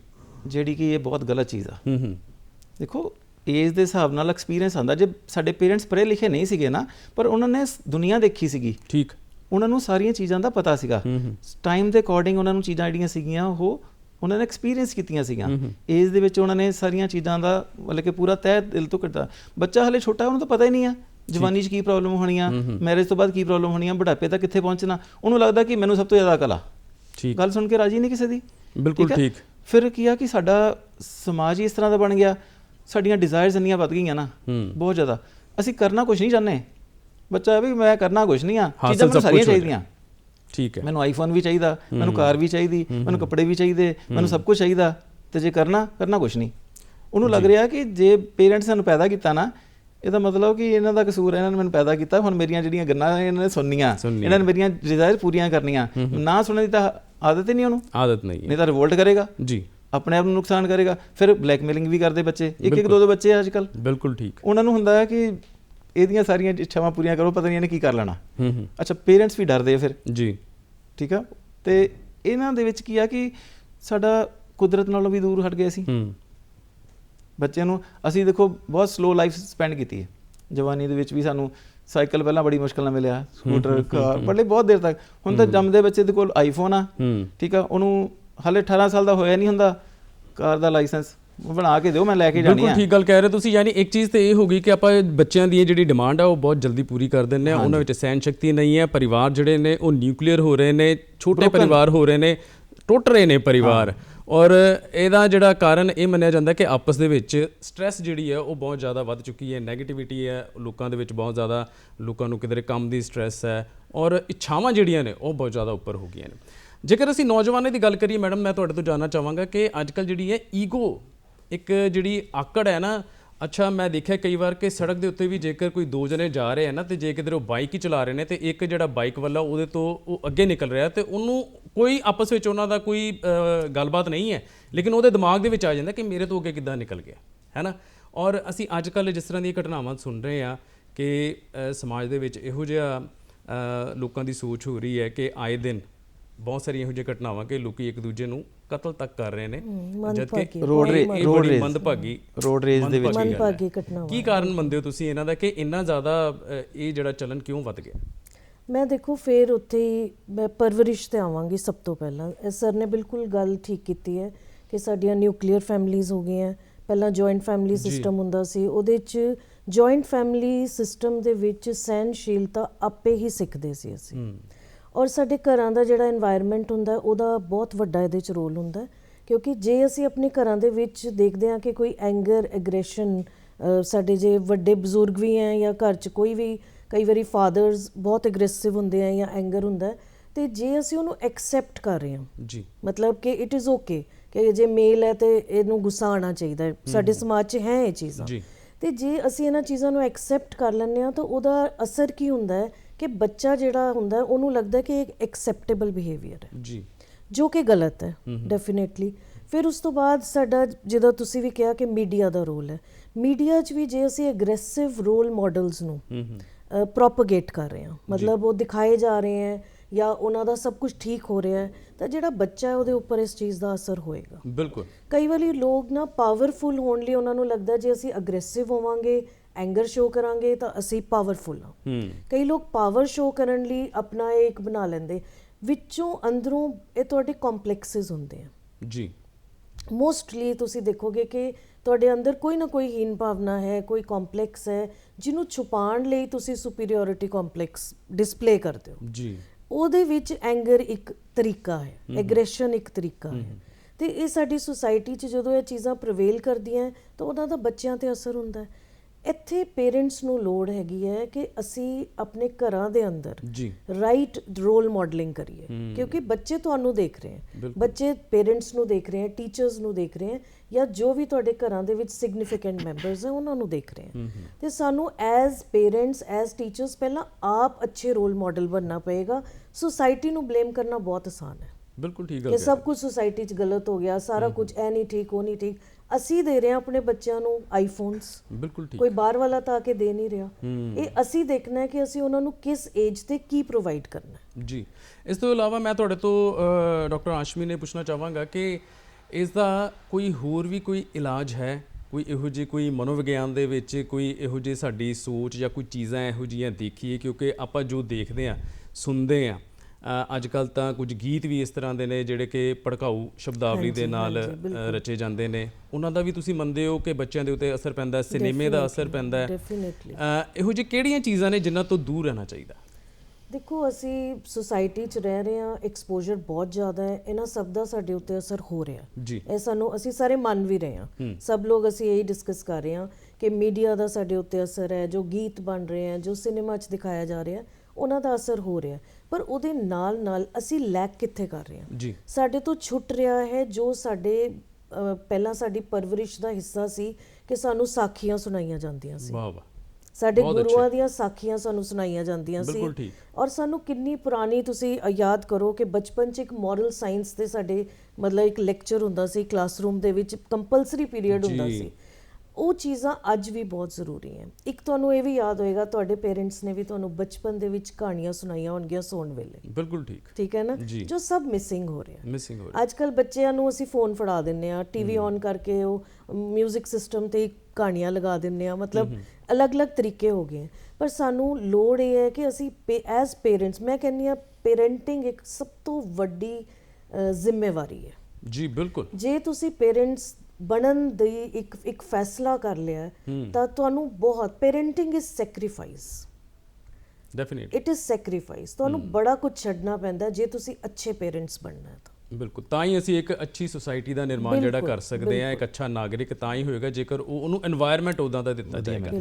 ਜਿਹੜੀ ਕਿ ਇਹ ਬਹੁਤ ਗਲਤ ਚੀਜ਼ ਆ। ਹੂੰ ਹੂੰ। ਦੇਖੋ ਏਜ ਦੇ ਹਿਸਾਬ ਨਾਲ ਐਕਸਪੀਰੀਅੰਸ ਆਂਦਾ ਜੇ ਸਾਡੇ ਪੇਰੈਂਟਸ ਪੜ੍ਹੇ ਲਿਖੇ ਨਹੀਂ ਸੀਗੇ ਨਾ ਪਰ ਉਹਨਾਂ ਨੇ ਦੁਨੀਆ ਦੇਖੀ ਸੀਗੀ। ਠੀਕ। ਉਹਨਾਂ ਨੂੰ ਸਾਰੀਆਂ ਚੀਜ਼ਾਂ ਦਾ ਪਤਾ ਸੀਗਾ। ਟਾਈਮ ਦੇ ਅਕੋਰਡਿੰਗ ਉਹਨਾਂ ਨੂੰ ਚੀਜ਼ਾਂ ਜਿਹੜੀਆਂ ਸੀਗੀਆਂ ਉਹ ਉਹਨਾਂ ਨੇ ਐਕਸਪੀਰੀਅੰਸ ਕੀਤੀਆਂ ਸੀਗੀਆਂ। ਏਜ ਦੇ ਵਿੱਚ ਉਹਨਾਂ ਨੇ ਸਾਰੀਆਂ ਚੀਜ਼ਾਂ ਦਾ ਮਤਲਬ ਕਿ ਪੂਰਾ ਤਹਿ ਦਿਲ ਤੋਂ ਕਰਦਾ ਬੱਚਾ ਹਲੇ ਛੋਟਾ ਉਹਨੂੰ ਤਾਂ ਪਤਾ ਹੀ ਨਹੀਂ ਆ ਜਵਾਨੀ 'ਚ ਕੀ ਪ੍ਰੋਬਲਮ ਹੋਣੀਆਂ ਹੂੰ ਹੂੰ। ਮੈਰਿਜ ਤੋਂ ਬਾਅਦ ਕੀ ਪ੍ਰੋਬਲਮ ਹੋਣੀਆਂ ਬੁਢਾਪੇ ਤੱਕ ਕਿੱਥੇ ਪਹੁੰਚਣਾ। ਉਹਨੂੰ ਲੱਗਦਾ ਕਿ ਮੈਨੂੰ ਸਭ ਤੋਂ ਜ਼ਿਆਦਾ ਅਕਲ ਆ। ਠੀਕ। ਗੱਲ ਸੁਣ ਕੇ ਰਾਜੀ ਨਹੀਂ ਕਿਸੇ ਦੀ। ਬਿਲਕੁਲ? ਠੀਕ। ਫਿਰ ਕੀ ਆ ਕਿ ਸਾਡਾ ਸਮਾਜ ਹੀ ਇਸ ਤਰ੍ਹਾਂ ਦਾ ਬਣ ਗਿਆ। ਸਾਡੀਆਂ ਡਿਜ਼ਾਇਰਸ ਇੰਨੀਆਂ ਵੱਧ ਗਈਆਂ ਨਾ ਬਹੁਤ ਜ਼ਿਆਦਾ। ਅਸੀਂ ਕਰਨਾ ਕੁਝ ਨਹੀਂ ਚਾਹੁੰਦੇ। ਬੱਚਾ ਵੀ ਮੈਂ ਕਰਨਾ ਕੁਝ ਨਹੀਂ ਆ ਚੀਜ਼ਾਂ ਮੈਨੂੰ ਸਾਰੀਆਂ ਚਾਹੀਦੀਆਂ। ਠੀਕ ਹੈ। ਮੈਨੂੰ ਆਈਫੋਨ ਵੀ ਚਾਹੀਦਾ ਮੈਨੂੰ ਕਾਰ ਵੀ ਚਾਹੀਦੀ ਮੈਨੂੰ ਕੱਪੜੇ ਵੀ ਚਾਹੀਦੇ ਮੈਨੂੰ ਸਭ ਕੁਝ ਚਾਹੀਦਾ। ਤੇ ਜੇ ਕਰਨਾ ਕਰਨਾ ਕੁਝ ਨਹੀਂ। ਉਹਨੂੰ ਲੱਗ ਰਿਹਾ ਕਿ ਜੇ ਪੇਰੈਂਟਸ ਸਾਨੂੰ ਪੈਦਾ ਕੀਤਾ ਨਾ ਇਹਦਾ ਮਤਲਬ ਕਿ ਇਹਨਾਂ ਦਾ ਕਸੂਰ ਹੈ ਇਹਨਾਂ ਨੇ ਮੈਨੂੰ ਪੈਦਾ ਕੀਤਾ ਹੁਣ ਮੇਰੀਆਂ ਜਿਹੜੀਆਂ ਗੱਲਾਂ ਇਹਨਾਂ ਨੇ ਸੁਣਨੀਆਂ। ਇਹਨਾਂ ਨੇ ਮੇਰੀਆਂ ਡਿਜ਼ਾਇਰ ਪੂਰੀਆਂ ਕਰਨੀਆਂ। ਨਾ ਸੁਣਨ ਦੀ ਤਾਂ ਆਦਤ ਹੀ ਨਹੀਂ ਉਹਨੂੰ। ਆਦਤ ਨਹੀਂ ਨਹੀਂ ਤਾਂ ਰਿਵੋਲਟ ਕਰੇਗਾ। ਜੀ। ਆਪਣੇ ਆਪ ਨੂੰ ਨੁਕਸਾਨ ਕਰੇਗਾ। ਫਿਰ ਬਲੈਕਮੇਲਿੰਗ ਵੀ ਕਰਦੇ ਬੱਚੇ। ਇੱਕ ਇੱਕ ਦੋ ਦੋ ਬੱਚੇ ਆ ਅੱਜ ਕੱਲ ਬਿਲਕੁਲ ਠੀਕ। ਉਹਨਾਂ ਨੂੰ ਹੁੰਦਾ ਹੈ ਕਿ ਇਹਦੀਆਂ ਸਾਰੀਆਂ ਇੱਛਾਵਾਂ ਪੂਰੀਆਂ ਕਰੋ ਪਤਾ ਨਹੀਂ ਇਹਨੇ ਕੀ ਕਰ ਲੈਣਾ। ਹੂੰ ਹੂੰ। ਅੱਛਾ ਪੇਰੈਂਟਸ ਵੀ ਡਰਦੇ ਆ ਫਿਰ। ਜੀ। ਠੀਕ ਆ? ਤੇ ਇਹਨਾਂ ਦੇ ਵਿੱਚ ਕੀ ਆ ਕਿ ਸਾਡਾ ਕੁਦਰਤ ਨਾਲੋਂ ਵੀ ਦੂਰ ਹਟ ਗਏ ਸੀ ਹੂੰ। ਬੱਚਿਆਂ ਨੂੰ ਅਸੀਂ ਦੇਖੋ ਬਹੁਤ ਸਲੋ ਲਾਈਫ ਸਪੈਂਡ ਕੀਤੀ ਹੈ। ਜਵਾਨੀ ਦੇ ਵਿੱਚ ਵੀ ਸਾਨੂੰ ਸਾਈਕਲ ਪਹਿਲਾਂ ਬੜੀ ਮੁਸ਼ਕਲ ਨਾਲ ਮਿਲਿਆ। ਸਕੂਟਰ ਕਾਰ ਬੜੇ ਬਹੁਤ ਦੇਰ ਤੱਕ। ਹੁਣ ਤਾਂ ਜੰਮਦੇ ਬੱਚੇ ਦੇ ਕੋਲ ਆਈਫੋਨ ਆ। ਠੀਕ ਆ? ਉਹਨੂੰ ਹਾਲੇ 18 ਸਾਲ ਦਾ ਹੋਇਆ ਨਹੀਂ ਹੁੰਦਾ। ਕਾਰ ਦਾ ਲਾਇਸੈਂਸ ਬਣਾ ਕੇ ਦਿਓ ਮੈਂ ਲੈ ਕੇ ਜਾਣੀ ਆ। ਬਿਲਕੁਲ ਠੀਕ ਗੱਲ ਕਹਿ ਰਹੇ ਤੁਸੀਂ ਯਾਨੀ ਇੱਕ ਚੀਜ਼ ਤੇ ਇਹ ਹੋ ਗਈ ਕਿ ਆਪਾਂ ਬੱਚਿਆਂ ਦੀ ਜਿਹੜੀ ਡਿਮਾਂਡ ਆ ਉਹ ਬਹੁਤ ਜਲਦੀ ਪੂਰੀ ਕਰ ਦਿੰਨੇ ਆ। ਉਹਨਾਂ ਵਿੱਚ ਸਹਿਣ ਸ਼ਕਤੀ ਨਹੀਂ ਹੈ ਪਰਿਵਾਰ ਜਿਹੜੇ ਨੇ ਉਹ ਨਿਊਕਲੀਅਰ ਹੋ ਰਹੇ ਨੇ ਛੋਟੇ ਪਰਿਵਾਰ ਹੋ ਰਹੇ ਨੇ ਟੁੱਟ ਰਹੇ ਨੇ ਪਰਿਵਾਰ। ਔਰ ਇਹਦਾ ਜਿਹੜਾ ਕਾਰਨ ਇਹ ਮੰਨਿਆ ਜਾਂਦਾ ਕਿ ਆਪਸ ਦੇ ਵਿੱਚ ਸਟ्रेस ਜਿਹੜੀ ਹੈ ਉਹ ਬਹੁਤ ਜ਼ਿਆਦਾ ਵੱਧ ਚੁੱਕੀ ਹੈ 네ਗੇਟਿਵਿਟੀ ਹੈ ਲੋਕਾਂ ਦੇ ਵਿੱਚ ਬਹੁਤ ਜ਼ਿਆਦਾ ਲੋਕਾਂ ਨੂੰ ਕਿਧਰੇ ਕੰਮ ਦੀ ਸਟ्रेस ਹੈ ਔਰ ਇੱਛਾਵਾਂ ਜਿਹੜੀਆਂ ਨੇ ਉਹ ਬਹੁਤ ਜ਼ਿਆਦਾ ਉੱਪਰ ਹੋ ਗਈਆਂ ਨੇ। ਜੇਕਰ ਅਸੀਂ ਨੌਜਵਾਨਾਂ ਦੀ ਗੱਲ ਕਰੀਏ, ਮੈਡਮ, ਮੈਂ ਤੁਹਾਡੇ ਤੋਂ ਜਾਨਣਾ ਚਾਹਾਂਗਾ ਕਿ ਅੱਜ ਕੱਲ ਜਿਹੜੀ ਹੈ ਈਗੋ ਇੱਕ ਜਿਹੜੀ ਆਕੜ ਹੈ ਨਾ, ਅੱਛਾ, ਮੈਂ ਦੇਖਿਆ ਕਈ ਵਾਰ ਕਿ ਸੜਕ ਦੇ ਉੱਤੇ ਵੀ ਜੇਕਰ ਕੋਈ ਦੋ ਜਣੇ ਜਾ ਰਹੇ ਆ ਨਾ, ਤੇ ਜੇ ਕਿਧਰ ਉਹ ਬਾਈਕ ਹੀ ਚਲਾ ਰਹੇ ਨੇ, ਤੇ ਇੱਕ ਜਿਹੜਾ ਬਾਈਕ ਵਾਲਾ ਉਹਦੇ ਤੋਂ ਉਹ ਅੱਗੇ ਨਿਕਲ ਰਿਹਾ, ਤੇ ਉਹਨੂੰ ਕੋਈ ਆਪਸ ਵਿੱਚ ਉਹਨਾਂ ਦਾ ਕੋਈ ਗੱਲਬਾਤ ਨਹੀਂ ਹੈ, ਲੇਕਿਨ ਉਹਦੇ ਦਿਮਾਗ ਦੇ ਵਿੱਚ ਆ ਜਾਂਦਾ ਕਿ ਮੇਰੇ ਤੋਂ ਅੱਗੇ ਕਿੱਦਾਂ ਨਿਕਲ ਗਿਆ, ਹੈ ਨਾ? ਔਰ ਅਸੀਂ ਅੱਜ ਕੱਲ੍ਹ ਜਿਸ ਤਰ੍ਹਾਂ ਦੀਆਂ ਘਟਨਾਵਾਂ ਸੁਣ ਰਹੇ ਆ ਕਿ ਸਮਾਜ ਦੇ ਵਿੱਚ ਇਹੋ ਜਿਹਾ ਲੋਕਾਂ ਦੀ ਸੋਚ ਹੋ ਰਹੀ ਹੈ ਕਿ ਆਏ ਦਿਨ ਬਹੁਤ ਸਾਰੀਆਂ ਇਹੋ ਜਿਹੀਆਂ ਘਟਨਾਵਾਂ ਕਿ ਲੋਕੀ ਇੱਕ ਦੂਜੇ ਨੂੰ ਕਤਲ ਤੱਕ ਕਰ ਰਹੇ ਨੇ ਜਦਕਿ ਰੋਡ ਰੇ- ਇਹ ਰੋਡ ਬੜੀ ਰੇਜ਼। ਮੰਦਭਾਗੀ ਰੋਡ ਰੇਜ਼ ਦੇ ਵਿੱਚ ਮੰਦਭਾਗੀ ਘਟਨਾਵਾਂ। ਕੀ ਕਾਰਨ ਮੰਨਦੇ ਹੋ ਤੁਸੀਂ ਇਹਨਾਂ ਦਾ ਕਿ ਇੰਨਾ ਜ਼ਿਆਦਾ ਇਹ ਜਿਹੜਾ ਚਲਨ ਕਿਉਂ ਵੱਧ ਗਿਆ? ਮੈਂ ਦੇਖੋ ਫੇਰ ਉੱਥੇ ਹੀ ਮੈਂ ਪਰਵਰਿਸ਼ ਤੇ ਆਵਾਂਗੀ ਸਭ ਤੋਂ ਪਹਿਲਾਂ। ਇਹ ਸਰ ਨੇ ਬਿਲਕੁਲ ਗੱਲ ਠੀਕ ਕੀਤੀ ਹੈ ਕਿ ਸਾਡੀਆਂ ਨਿਊਕਲੀਅਰ ਫੈਮਲੀਆਂ ਹੋ ਗਈਆਂ। ਪਹਿਲਾਂ ਜੁਆਇੰਟ ਫੈਮਿਲੀ। ਸਿਸਟਮ ਹੁੰਦਾ ਸੀ। ਉਹਦੇ 'ਚ ਜੁਆਇੰਟ ਫੈਮਿਲੀ ਸਿਸਟਮ ਦੇ ਵਿੱਚ ਸਹਿਨਸ਼ੀਲਤਾ ਆਪੇ ਹੀ ਸਿੱਖਦੇ ਸੀ ਅਸੀਂ। ਹੂੰ। ਔਰ ਸਾਡੇ ਘਰਾਂ ਦਾ ਜਿਹੜਾ এনवायरमेंट ਹੁੰਦਾ ਉਹਦਾ ਬਹੁਤ ਵੱਡਾ ਇਹਦੇ ਚ ਰੋਲ ਹੁੰਦਾ ਕਿਉਂਕਿ ਜੇ ਅਸੀਂ ਆਪਣੇ ਘਰਾਂ ਦੇ ਵਿੱਚ ਦੇਖਦੇ ਹਾਂ ਕਿ ਕੋਈ ਐਂਗਰ ਐਗਰੈਸ਼ਨ ਸਾਡੇ ਜੇ ਵੱਡੇ ਬਜ਼ੁਰਗ ਵੀ ਹੈ ਜਾਂ ਘਰ 'ਚ ਕੋਈ ਵੀ ਕਈ ਵਾਰੀ ਫਾਦਰਸ ਬਹੁਤ ਐਗਰੈਸਿਵ ਹੁੰਦੇ ਆ ਜਾਂ ਐਂਗਰ ਹੁੰਦਾ ਤੇ ਜੇ ਅਸੀਂ ਉਹਨੂੰ ਐਕਸੈਪਟ ਕਰ ਰਹੇ ਹਾਂ ਜੀ। ਮਤਲਬ ਕਿ ਇਟ ਇਜ਼ ਓਕੇ ਕਿ ਜੇ ਮੇਲ ਹੈ ਤੇ ਇਹਨੂੰ ਗੁੱਸਾ ਆਣਾ ਚਾਹੀਦਾ ਸਾਡੇ ਸਮਾਜ 'ਚ ਹੈ ਇਹ ਚੀਜ਼ਾਂ। ਜੀ। ਤੇ ਜੇ ਅਸੀਂ ਇਹਨਾਂ ਚੀਜ਼ਾਂ ਨੂੰ ਐਕਸੈਪਟ ਕਰ ਲੈਂਦੇ ਹਾਂ ਤਾਂ ਉਹਦਾ ਅਸਰ ਕੀ ਹੁੰਦਾ ਹੈ? ਕਿ ਬੱਚਾ ਜਿਹੜਾ ਹੁੰਦਾ ਉਹਨੂੰ ਲੱਗਦਾ ਕਿ ਇਹ ਐਕਸੈਪਟੇਬਲ ਬਿਹੇਵੀਅਰ ਹੈ। ਜੀ। ਜੋ ਕਿ ਗਲਤ ਹੈ ਡੈਫੀਨਿਟਲੀ ਫਿਰ ਉਸ ਤੋਂ ਬਾਅਦ ਸਾਡਾ ਜਿਹਦਾ ਤੁਸੀਂ ਵੀ ਕਿਹਾ ਕਿ ਮੀਡੀਆ ਦਾ ਰੋਲ ਹੈ। ਮੀਡੀਆ 'ਚ ਵੀ ਜੇ ਅਸੀਂ ਐਗਰੈਸਿਵ ਰੋਲ ਮਾਡਲਸ ਨੂੰ ਪ੍ਰੋਪਗੇਟ ਕਰ ਰਹੇ ਹਾਂ ਮਤਲਬ ਉਹ ਦਿਖਾਏ ਜਾ ਰਹੇ ਹੈ ਜਾਂ ਉਹਨਾਂ ਦਾ ਸਭ ਕੁਝ ਠੀਕ ਹੋ ਰਿਹਾ ਹੈ ਤਾਂ ਜਿਹੜਾ ਬੱਚਾ ਹੈ ਉਹਦੇ ਉੱਪਰ ਇਸ ਚੀਜ਼ ਦਾ ਅਸਰ ਹੋਏਗਾ। ਬਿਲਕੁਲ। ਕਈ ਵਾਰੀ ਲੋਕ ਨਾ ਪਾਵਰਫੁਲ ਹੋਣ ਲਈ ਉਹਨਾਂ ਨੂੰ ਲੱਗਦਾ ਜੇ ਅਸੀਂ ਅਗਰੈਸਿਵ ਹੋਵਾਂਗੇ ਐਂਗਰ ਸ਼ੋ ਕਰਾਂਗੇ ਤਾਂ ਅਸੀਂ ਪਾਵਰਫੁਲ ਹਾਂ। ਕਈ ਲੋਕ ਪਾਵਰ ਸ਼ੋ ਕਰਨ ਲਈ ਆਪਣਾ ਇੱਕ ਬਣਾ ਲੈਂਦੇ। ਵਿੱਚੋਂ ਅੰਦਰੋਂ ਇਹ ਤੁਹਾਡੇ ਕੰਪਲੈਕਸਸ ਹੁੰਦੇ ਆ। ਜੀ। ਮੋਸਟਲੀ ਤੁਸੀਂ ਦੇਖੋਗੇ ਕਿ ਤੁਹਾਡੇ ਅੰਦਰ ਕੋਈ ਨਾ ਕੋਈ ਹੀਨ ਭਾਵਨਾ ਹੈ ਕੋਈ ਕੰਪਲੈਕਸ ਹੈ ਜਿਹਨੂੰ ਛੁਪਾਉਣ ਲਈ ਤੁਸੀਂ ਸੁਪੀਰੀਅਰਿਟੀ ਕੰਪਲੈਕਸ ਡਿਸਪਲੇ ਕਰਦੇ ਹੋ। ਜੀ। ਉਹਦੇ ਵਿੱਚ ਐਂਗਰ ਇੱਕ ਤਰੀਕਾ ਹੈ ਐਗਰੈਸ਼ਨ ਇੱਕ ਤਰੀਕਾ ਹੈ ਤੇ ਇਹ ਸਾਡੀ ਸੁਸਾਇਟੀ 'ਚ ਜਦੋਂ ਇਹ ਚੀਜ਼ਾਂ ਪ੍ਰਵੇਲ ਕਰਦੀਆਂ ਤਾਂ ਉਹਨਾਂ ਦਾ ਬੱਚਿਆਂ ਤੇ ਅਸਰ ਹੁੰਦਾ ਹੈ। ਇੱਥੇ ਪੇਰੈਂਟਸ ਨੂੰ ਲੋੜ ਹੈਗੀ ਹੈ ਕਿ ਅਸੀਂ ਆਪਣੇ ਘਰਾਂ ਦੇ ਅੰਦਰ ਜੀ। ਰਾਈਟ ਰੋਲ ਮਾਡਲਿੰਗ ਕਰੀਏ ਕਿਉਂਕਿ ਬੱਚੇ ਤੁਹਾਨੂੰ ਦੇਖ ਰਹੇ ਹੈ। ਬਿਲਕੁਲ। ਬੱਚੇ ਪੇਰੈਂਟਸ ਨੂੰ ਦੇਖ ਰਹੇ ਹੈ ਟੀਚਰਸ ਨੂੰ ਦੇਖ ਰਹੇ ਹੈ ਜਾਂ ਜੋ ਵੀ ਤੁਹਾਡੇ ਘਰਾਂ ਦੇ ਵਿੱਚ ਸਿਗਨੀਫੀਕੈਂਟ ਮੈਂਬਰਸ ਹੈ ਉਹਨਾਂ ਨੂੰ ਦੇਖ ਰਹੇ ਹੈ। ਤੇ ਸਾਨੂੰ ਐਜ਼ ਪੇਰੈਂਟਸ ਐਜ਼ ਟੀਚਰਸ ਪਹਿਲਾਂ ਆਪ ਅੱਛੇ ਰੋਲ ਮਾਡਲ ਬਣਨਾ ਪਏਗਾ। ਸੁਸਾਇਟੀ ਨੂੰ ਬਲੇਮ ਕਰਨਾ ਬਹੁਤ ਆਸਾਨ ਹੈ। ਬਿਲਕੁਲ ਠੀਕ ਗੱਲ ਕਿ ਕਹਿ ਸਭ ਕੁਝ ਸੁਸਾਇਟੀ 'ਚ ਗਲਤ ਹੋ ਗਿਆ ਸਾਰਾ ਕੁਝ ਐ ਨਹੀਂ ਠੀਕ ਉਹ ਨਹੀਂ ਠੀਕ। ਅਸੀਂ ਦੇ ਰਹੇ ਹਾਂ ਆਪਣੇ ਬੱਚਿਆਂ ਨੂੰ ਆਈਫੋਨਸ। ਬਿਲਕੁਲ ਠੀਕ। ਕੋਈ ਬਾਹਰ ਵਾਲਾ ਤਾਂ ਆ ਕੇ ਦੇ ਨਹੀਂ ਰਿਹਾ। ਇਹ ਅਸੀਂ ਦੇਖਣਾ ਹੈ ਕਿ ਅਸੀਂ ਉਹਨਾਂ ਨੂੰ ਕਿਸ ਏਜ ਤੇ ਕੀ ਪ੍ਰੋਵਾਈਡ ਕਰਨਾ ਹੈ। ਜੀ। ਇਸ ਤੋਂ ਇਲਾਵਾ ਮੈਂ ਤੁਹਾਡੇ ਤੋਂ ਡਾਕਟਰ ਆਸ਼ਮੀ ਨੇ ਪੁੱਛਣਾ ਚਾਹਾਂਗਾ ਕਿ ਇਸ ਦਾ ਕੋਈ ਹੋਰ ਵੀ ਕੋਈ ਇਲਾਜ ਹੈ? ਕੋਈ ਇਹੋ ਜਿਹੀ ਕੋਈ ਮਨੋਵਿਗਿਆਨ ਦੇ ਵਿੱਚ ਕੋਈ ਇਹੋ ਜਿਹੀ ਸਾਡੀ ਸੋਚ ਜਾਂ ਕੋਈ ਚੀਜ਼ਾਂ ਇਹੋ ਜਿਹੀਆਂ ਦੇਖੀਏ? ਕਿਉਂਕਿ ਆਪਾਂ ਜੋ ਦੇਖਦੇ ਆ ਸੁਣਦੇ ਆ ਅੱਜ ਕੱਲ ਤਾਂ ਕੁਝ ਗੀਤ ਵੀ ਇਸ ਤਰ੍ਹਾਂ ਦੇ ਨੇ ਜਿਹੜੇ ਕਿ ਭੜਕਾਊ ਸ਼ਬਦਾਵਲੀ ਦੇ ਨਾਲ। ਰਚੇ ਜਾਂਦੇ ਨੇ। ਉਹਨਾਂ ਦਾ ਵੀ ਤੁਸੀਂ ਮੰਨਦੇ ਹੋ ਕਿ ਬੱਚਿਆਂ ਦੇ ਉੱਤੇ ਅਸਰ ਪੈਂਦਾ ਹੈ ਸਿਨੇਮੇ ਦਾ ਅਸਰ ਪੈਂਦਾ। ਹੈ ਇਹੋ ਜਿਹੀ ਕਿਹੜੀਆਂ ਚੀਜ਼ਾਂ ਨੇ ਜਿਨ੍ਹਾਂ ਤੋਂ ਦੂਰ ਰਹਿਣਾ ਚਾਹੀਦਾ? ਦੇਖੋ ਅਸੀਂ ਸੁਸਾਇਟੀ 'ਚ ਰਹਿ ਰਹੇ ਹਾਂ ਐਕਸਪੋਜ਼ਰ ਬਹੁਤ ਜ਼ਿਆਦਾ ਹੈ ਇਹਨਾਂ ਸਭ ਦਾ ਸਾਡੇ ਉੱਤੇ ਅਸਰ ਹੋ ਰਿਹਾ। ਜੀ। ਇਹ ਸਾਨੂੰ ਅਸੀਂ ਸਾਰੇ ਮੰਨ ਵੀ ਰਹੇ ਹਾਂ। ਸਭ ਲੋਕ ਅਸੀਂ ਇਹੀ ਡਿਸਕਸ ਕਰ ਰਹੇ ਹਾਂ ਕਿ ਮੀਡੀਆ ਦਾ ਸਾਡੇ ਉੱਤੇ ਅਸਰ ਹੈ ਜੋ ਗੀਤ ਬਣ ਰਹੇ ਹੈ ਜੋ ਸਿਨੇਮਾ 'ਚ ਦਿਖਾਇਆ ਜਾ ਰਿਹਾ ਉਹਨਾਂ ਦਾ ਅਸਰ ਹੋ ਰਿਹਾ। ਪਰ ਉਹਦੇ ਨਾਲ ਨਾਲ ਅਸੀਂ ਲੈਕ ਕਿੱਥੇ ਕਰ ਰਹੇ ਹਾਂ ਜੀ ਸਾਡੇ ਤੋਂ ਛੁੱਟ ਰਿਹਾ ਹੈ ਜੋ ਸਾਡੇ ਪਹਿਲਾਂ ਸਾਡੀ ਪਰਵਰਿਸ਼ ਦਾ ਹਿੱਸਾ ਸੀ ਕਿ ਸਾਨੂੰ ਸਾਖੀਆਂ ਸੁਣਾਈਆਂ ਜਾਂਦੀਆਂ ਸੀ ਵਾਹ ਵਾਹ ਸਾਡੇ। ਗੁਰੂਆਂ ਦੀਆਂ ਸਾਖੀਆਂ ਸਾਨੂੰ ਸੁਣਾਈਆਂ ਜਾਂਦੀਆਂ ਸੀ ਬਿਲਕੁਲ ਠੀਕ। ਔਰ ਸਾਨੂੰ ਕਿੰਨੀ ਪੁਰਾਣੀ ਤੁਸੀਂ ਯਾਦ ਕਰੋ ਕਿ ਬਚਪਨ 'ਚ ਇੱਕ ਮੋਰਲ ਸਾਇੰਸ ਦੇ ਸਾਡੇ ਮਤਲਬ ਇੱਕ ਲੈਕਚਰ ਹੁੰਦਾ ਸੀ ਕਲਾਸਰੂਮ ਦੇ ਵਿੱਚ ਕੰਪਲਸਰੀ ਪੀਰੀਅਡ ਹੁੰਦਾ। ਸੀ ਉਹ ਚੀਜ਼ਾਂ ਅੱਜ ਵੀ ਬਹੁਤ ਜ਼ਰੂਰੀ ਹੈ। ਇੱਕ ਤੁਹਾਨੂੰ ਇਹ ਵੀ ਯਾਦ ਹੋਏਗਾ ਤੁਹਾਡੇ ਪੇਰੈਂਟਸ ਨੇ ਵੀ ਤੁਹਾਨੂੰ ਬਚਪਨ ਦੇ ਵਿੱਚ ਕਹਾਣੀਆਂ ਸੁਣਾਈਆਂ ਹੋਣਗੀਆਂ ਸੌਣ ਵੇਲੇ। ਬਿਲਕੁਲ ਠੀਕ। ਠੀਕ ਹੈ ਨਾ? ਜੀ। ਸਭ ਮਿਸਿੰਗ ਹੋ ਰਿਹਾ। ਮਿਸਿੰਗ ਹੋ ਰਹੀ। ਅੱਜ ਕੱਲ ਬੱਚਿਆਂ ਨੂੰ ਅਸੀਂ ਫੋਨ ਫੜਾ ਦਿੰਨੇ ਆ ਟੀਵੀ ਔਨ ਕਰਕੇ ਉਹ 뮤직 ਸਿਸਟਮ ਤੇ ਕਹਾਣੀਆਂ ਲਗਾ ਦਿੰਨੇ ਆ ਮਤਲਬ ਅਲੱਗ-ਅਲੱਗ ਤਰੀਕੇ ਹੋ ਗਏ। ਪਰ ਸਾਨੂੰ ਲੋੜ ਇਹ ਹੈ ਕਿ ਅਸੀਂ ਐਜ਼ ਪੇਰੈਂਟਸ ਮੈਂ ਕਹਿੰਨੀ ਆ ਪੇਰੈਂਟਿੰਗ ਇੱਕ ਸਭ ਤੋਂ ਵੱਡੀ ਜ਼ਿੰਮੇਵਾਰੀ ਹੈ। ਜੀ ਬਿਲਕੁਲ। ਜੇ ਤੁਸੀਂ ਪੇਰੈਂਟਸ ਬਣਨ ਦੀ ਇੱਕ ਇੱਕ ਫੈਸਲਾ ਕਰ ਲਿਆ ਤਾਂ ਤੁਹਾਨੂੰ ਬਹੁਤ parenting is sacrifice definitely it is sacrifice ਤੁਹਾਨੂੰ ਬੜਾ ਕੁਝ ਛੱਡਣਾ ਪੈਂਦਾ ਜੇ ਤੁਸੀਂ ਅੱਛੇ ਪੇਰੈਂਟਸ ਬਣਨਾ ਹੈ ਬਿਲਕੁਲ। ਤਾਂ ਹੀ ਅਸੀਂ ਇੱਕ ਅੱਛੀ ਸੁਸਾਇਟੀ ਦਾ ਨਿਰਮਾਣ ਜਿਹੜਾ ਕਰ ਸਕਦੇ ਆ ਇੱਕ ਅੱਛਾ ਨਾਗਰਿਕ ਤਾਂ ਹੀ ਹੋਏਗਾ ਜੇਕਰ ਉਹ ਉਹਨੂੰ এনवायरमेंट ਉਦਾਂ ਦਾ ਦਿੱਤਾ ਜਾਏਗਾ।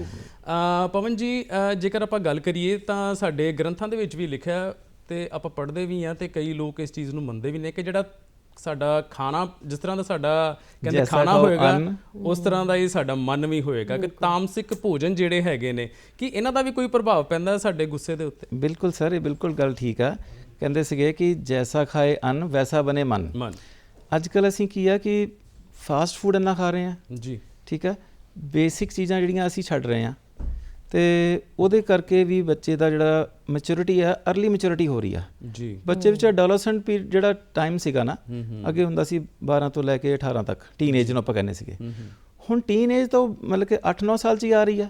ਆ ਪਵਨ ਜੀ ਜੇਕਰ ਆਪਾਂ ਗੱਲ ਕਰੀਏ ਤਾਂ ਸਾਡੇ ਗ੍ਰੰਥਾਂ ਦੇ ਵਿੱਚ ਵੀ ਲਿਖਿਆ ਤੇ ਆਪਾਂ ਪੜ੍ਹਦੇ ਵੀ ਆ ਤੇ ਕਈ ਲੋਕ ਇਸ ਚੀਜ਼ ਨੂੰ ਮੰਨਦੇ ਵੀ ਨੇ ਕਿ ਜਿਹੜਾ ਸਾਡਾ ਖਾਣਾ ਜਿਸ ਤਰ੍ਹਾਂ ਦਾ ਸਾਡਾ ਕਹਿੰਦੇ ਖਾਣਾ ਹੋਏਗਾ ਅੰਨ। ਉਸ ਤਰ੍ਹਾਂ ਦਾ ਹੀ ਸਾਡਾ ਮਨ ਵੀ ਹੋਏਗਾ। ਕਿ ਤਾਮਸਿਕ ਭੋਜਨ ਜਿਹੜੇ ਹੈਗੇ ਨੇ ਕਿ ਇਹਨਾਂ ਦਾ ਵੀ ਕੋਈ ਪ੍ਰਭਾਵ ਪੈਂਦਾ ਹੈ ਸਾਡੇ ਗੁੱਸੇ ਦੇ ਉੱਤੇ? ਬਿਲਕੁਲ ਸਰ ਇਹ ਬਿਲਕੁਲ ਗੱਲ ਠੀਕ ਆ। ਕਹਿੰਦੇ ਸੀਗੇ ਕਿ ਜੈਸਾ ਖਾਏ ਅੰਨ ਵੈਸਾ ਬਨੇ ਮਨ। ਮਨ। ਅੱਜ ਕੱਲ ਅਸੀਂ ਕੀ ਆ ਕਿ ਫਾਸਟ ਫੂਡ ਇੰਨਾ ਖਾ ਰਹੇ ਆ। ਜੀ। ਠੀਕ ਆ? ਬੇਸਿਕ ਚੀਜ਼ਾਂ ਜਿਹੜੀਆਂ ਅਸੀਂ ਛੱਡ ਰਹੇ ਆ। ਤੇ ਉਹਦੇ ਕਰਕੇ ਵੀ ਬੱਚੇ ਦਾ ਜਿਹੜਾ ਮੈਚੁਰਿਟੀ ਆ अर्ਲੀ ਮੈਚੁਰਿਟੀ ਹੋ ਰਹੀ ਆ। ਜੀ। ਬੱਚੇ ਵਿੱਚ ਐਡੋਲੈਸੈਂਟ ਪੀਰੀਅਡ ਜਿਹੜਾ ਟਾਈਮ ਸੀਗਾ ਨਾ ਅੱਗੇ ਹੁੰਦਾ ਸੀ 12 ਤੋਂ ਲੈ ਕੇ 18 ਤੱਕ ਟੀਨੇਜ ਨੂੰ ਆਪਾਂ ਕਹਿੰਦੇ ਸੀਗੇ। ਹੁਣ ਟੀਨੇਜ ਤੋਂ ਮਤਲਬ ਕਿ 8-9 ਸਾਲ ਚ ਹੀ ਆ ਰਹੀ ਆ।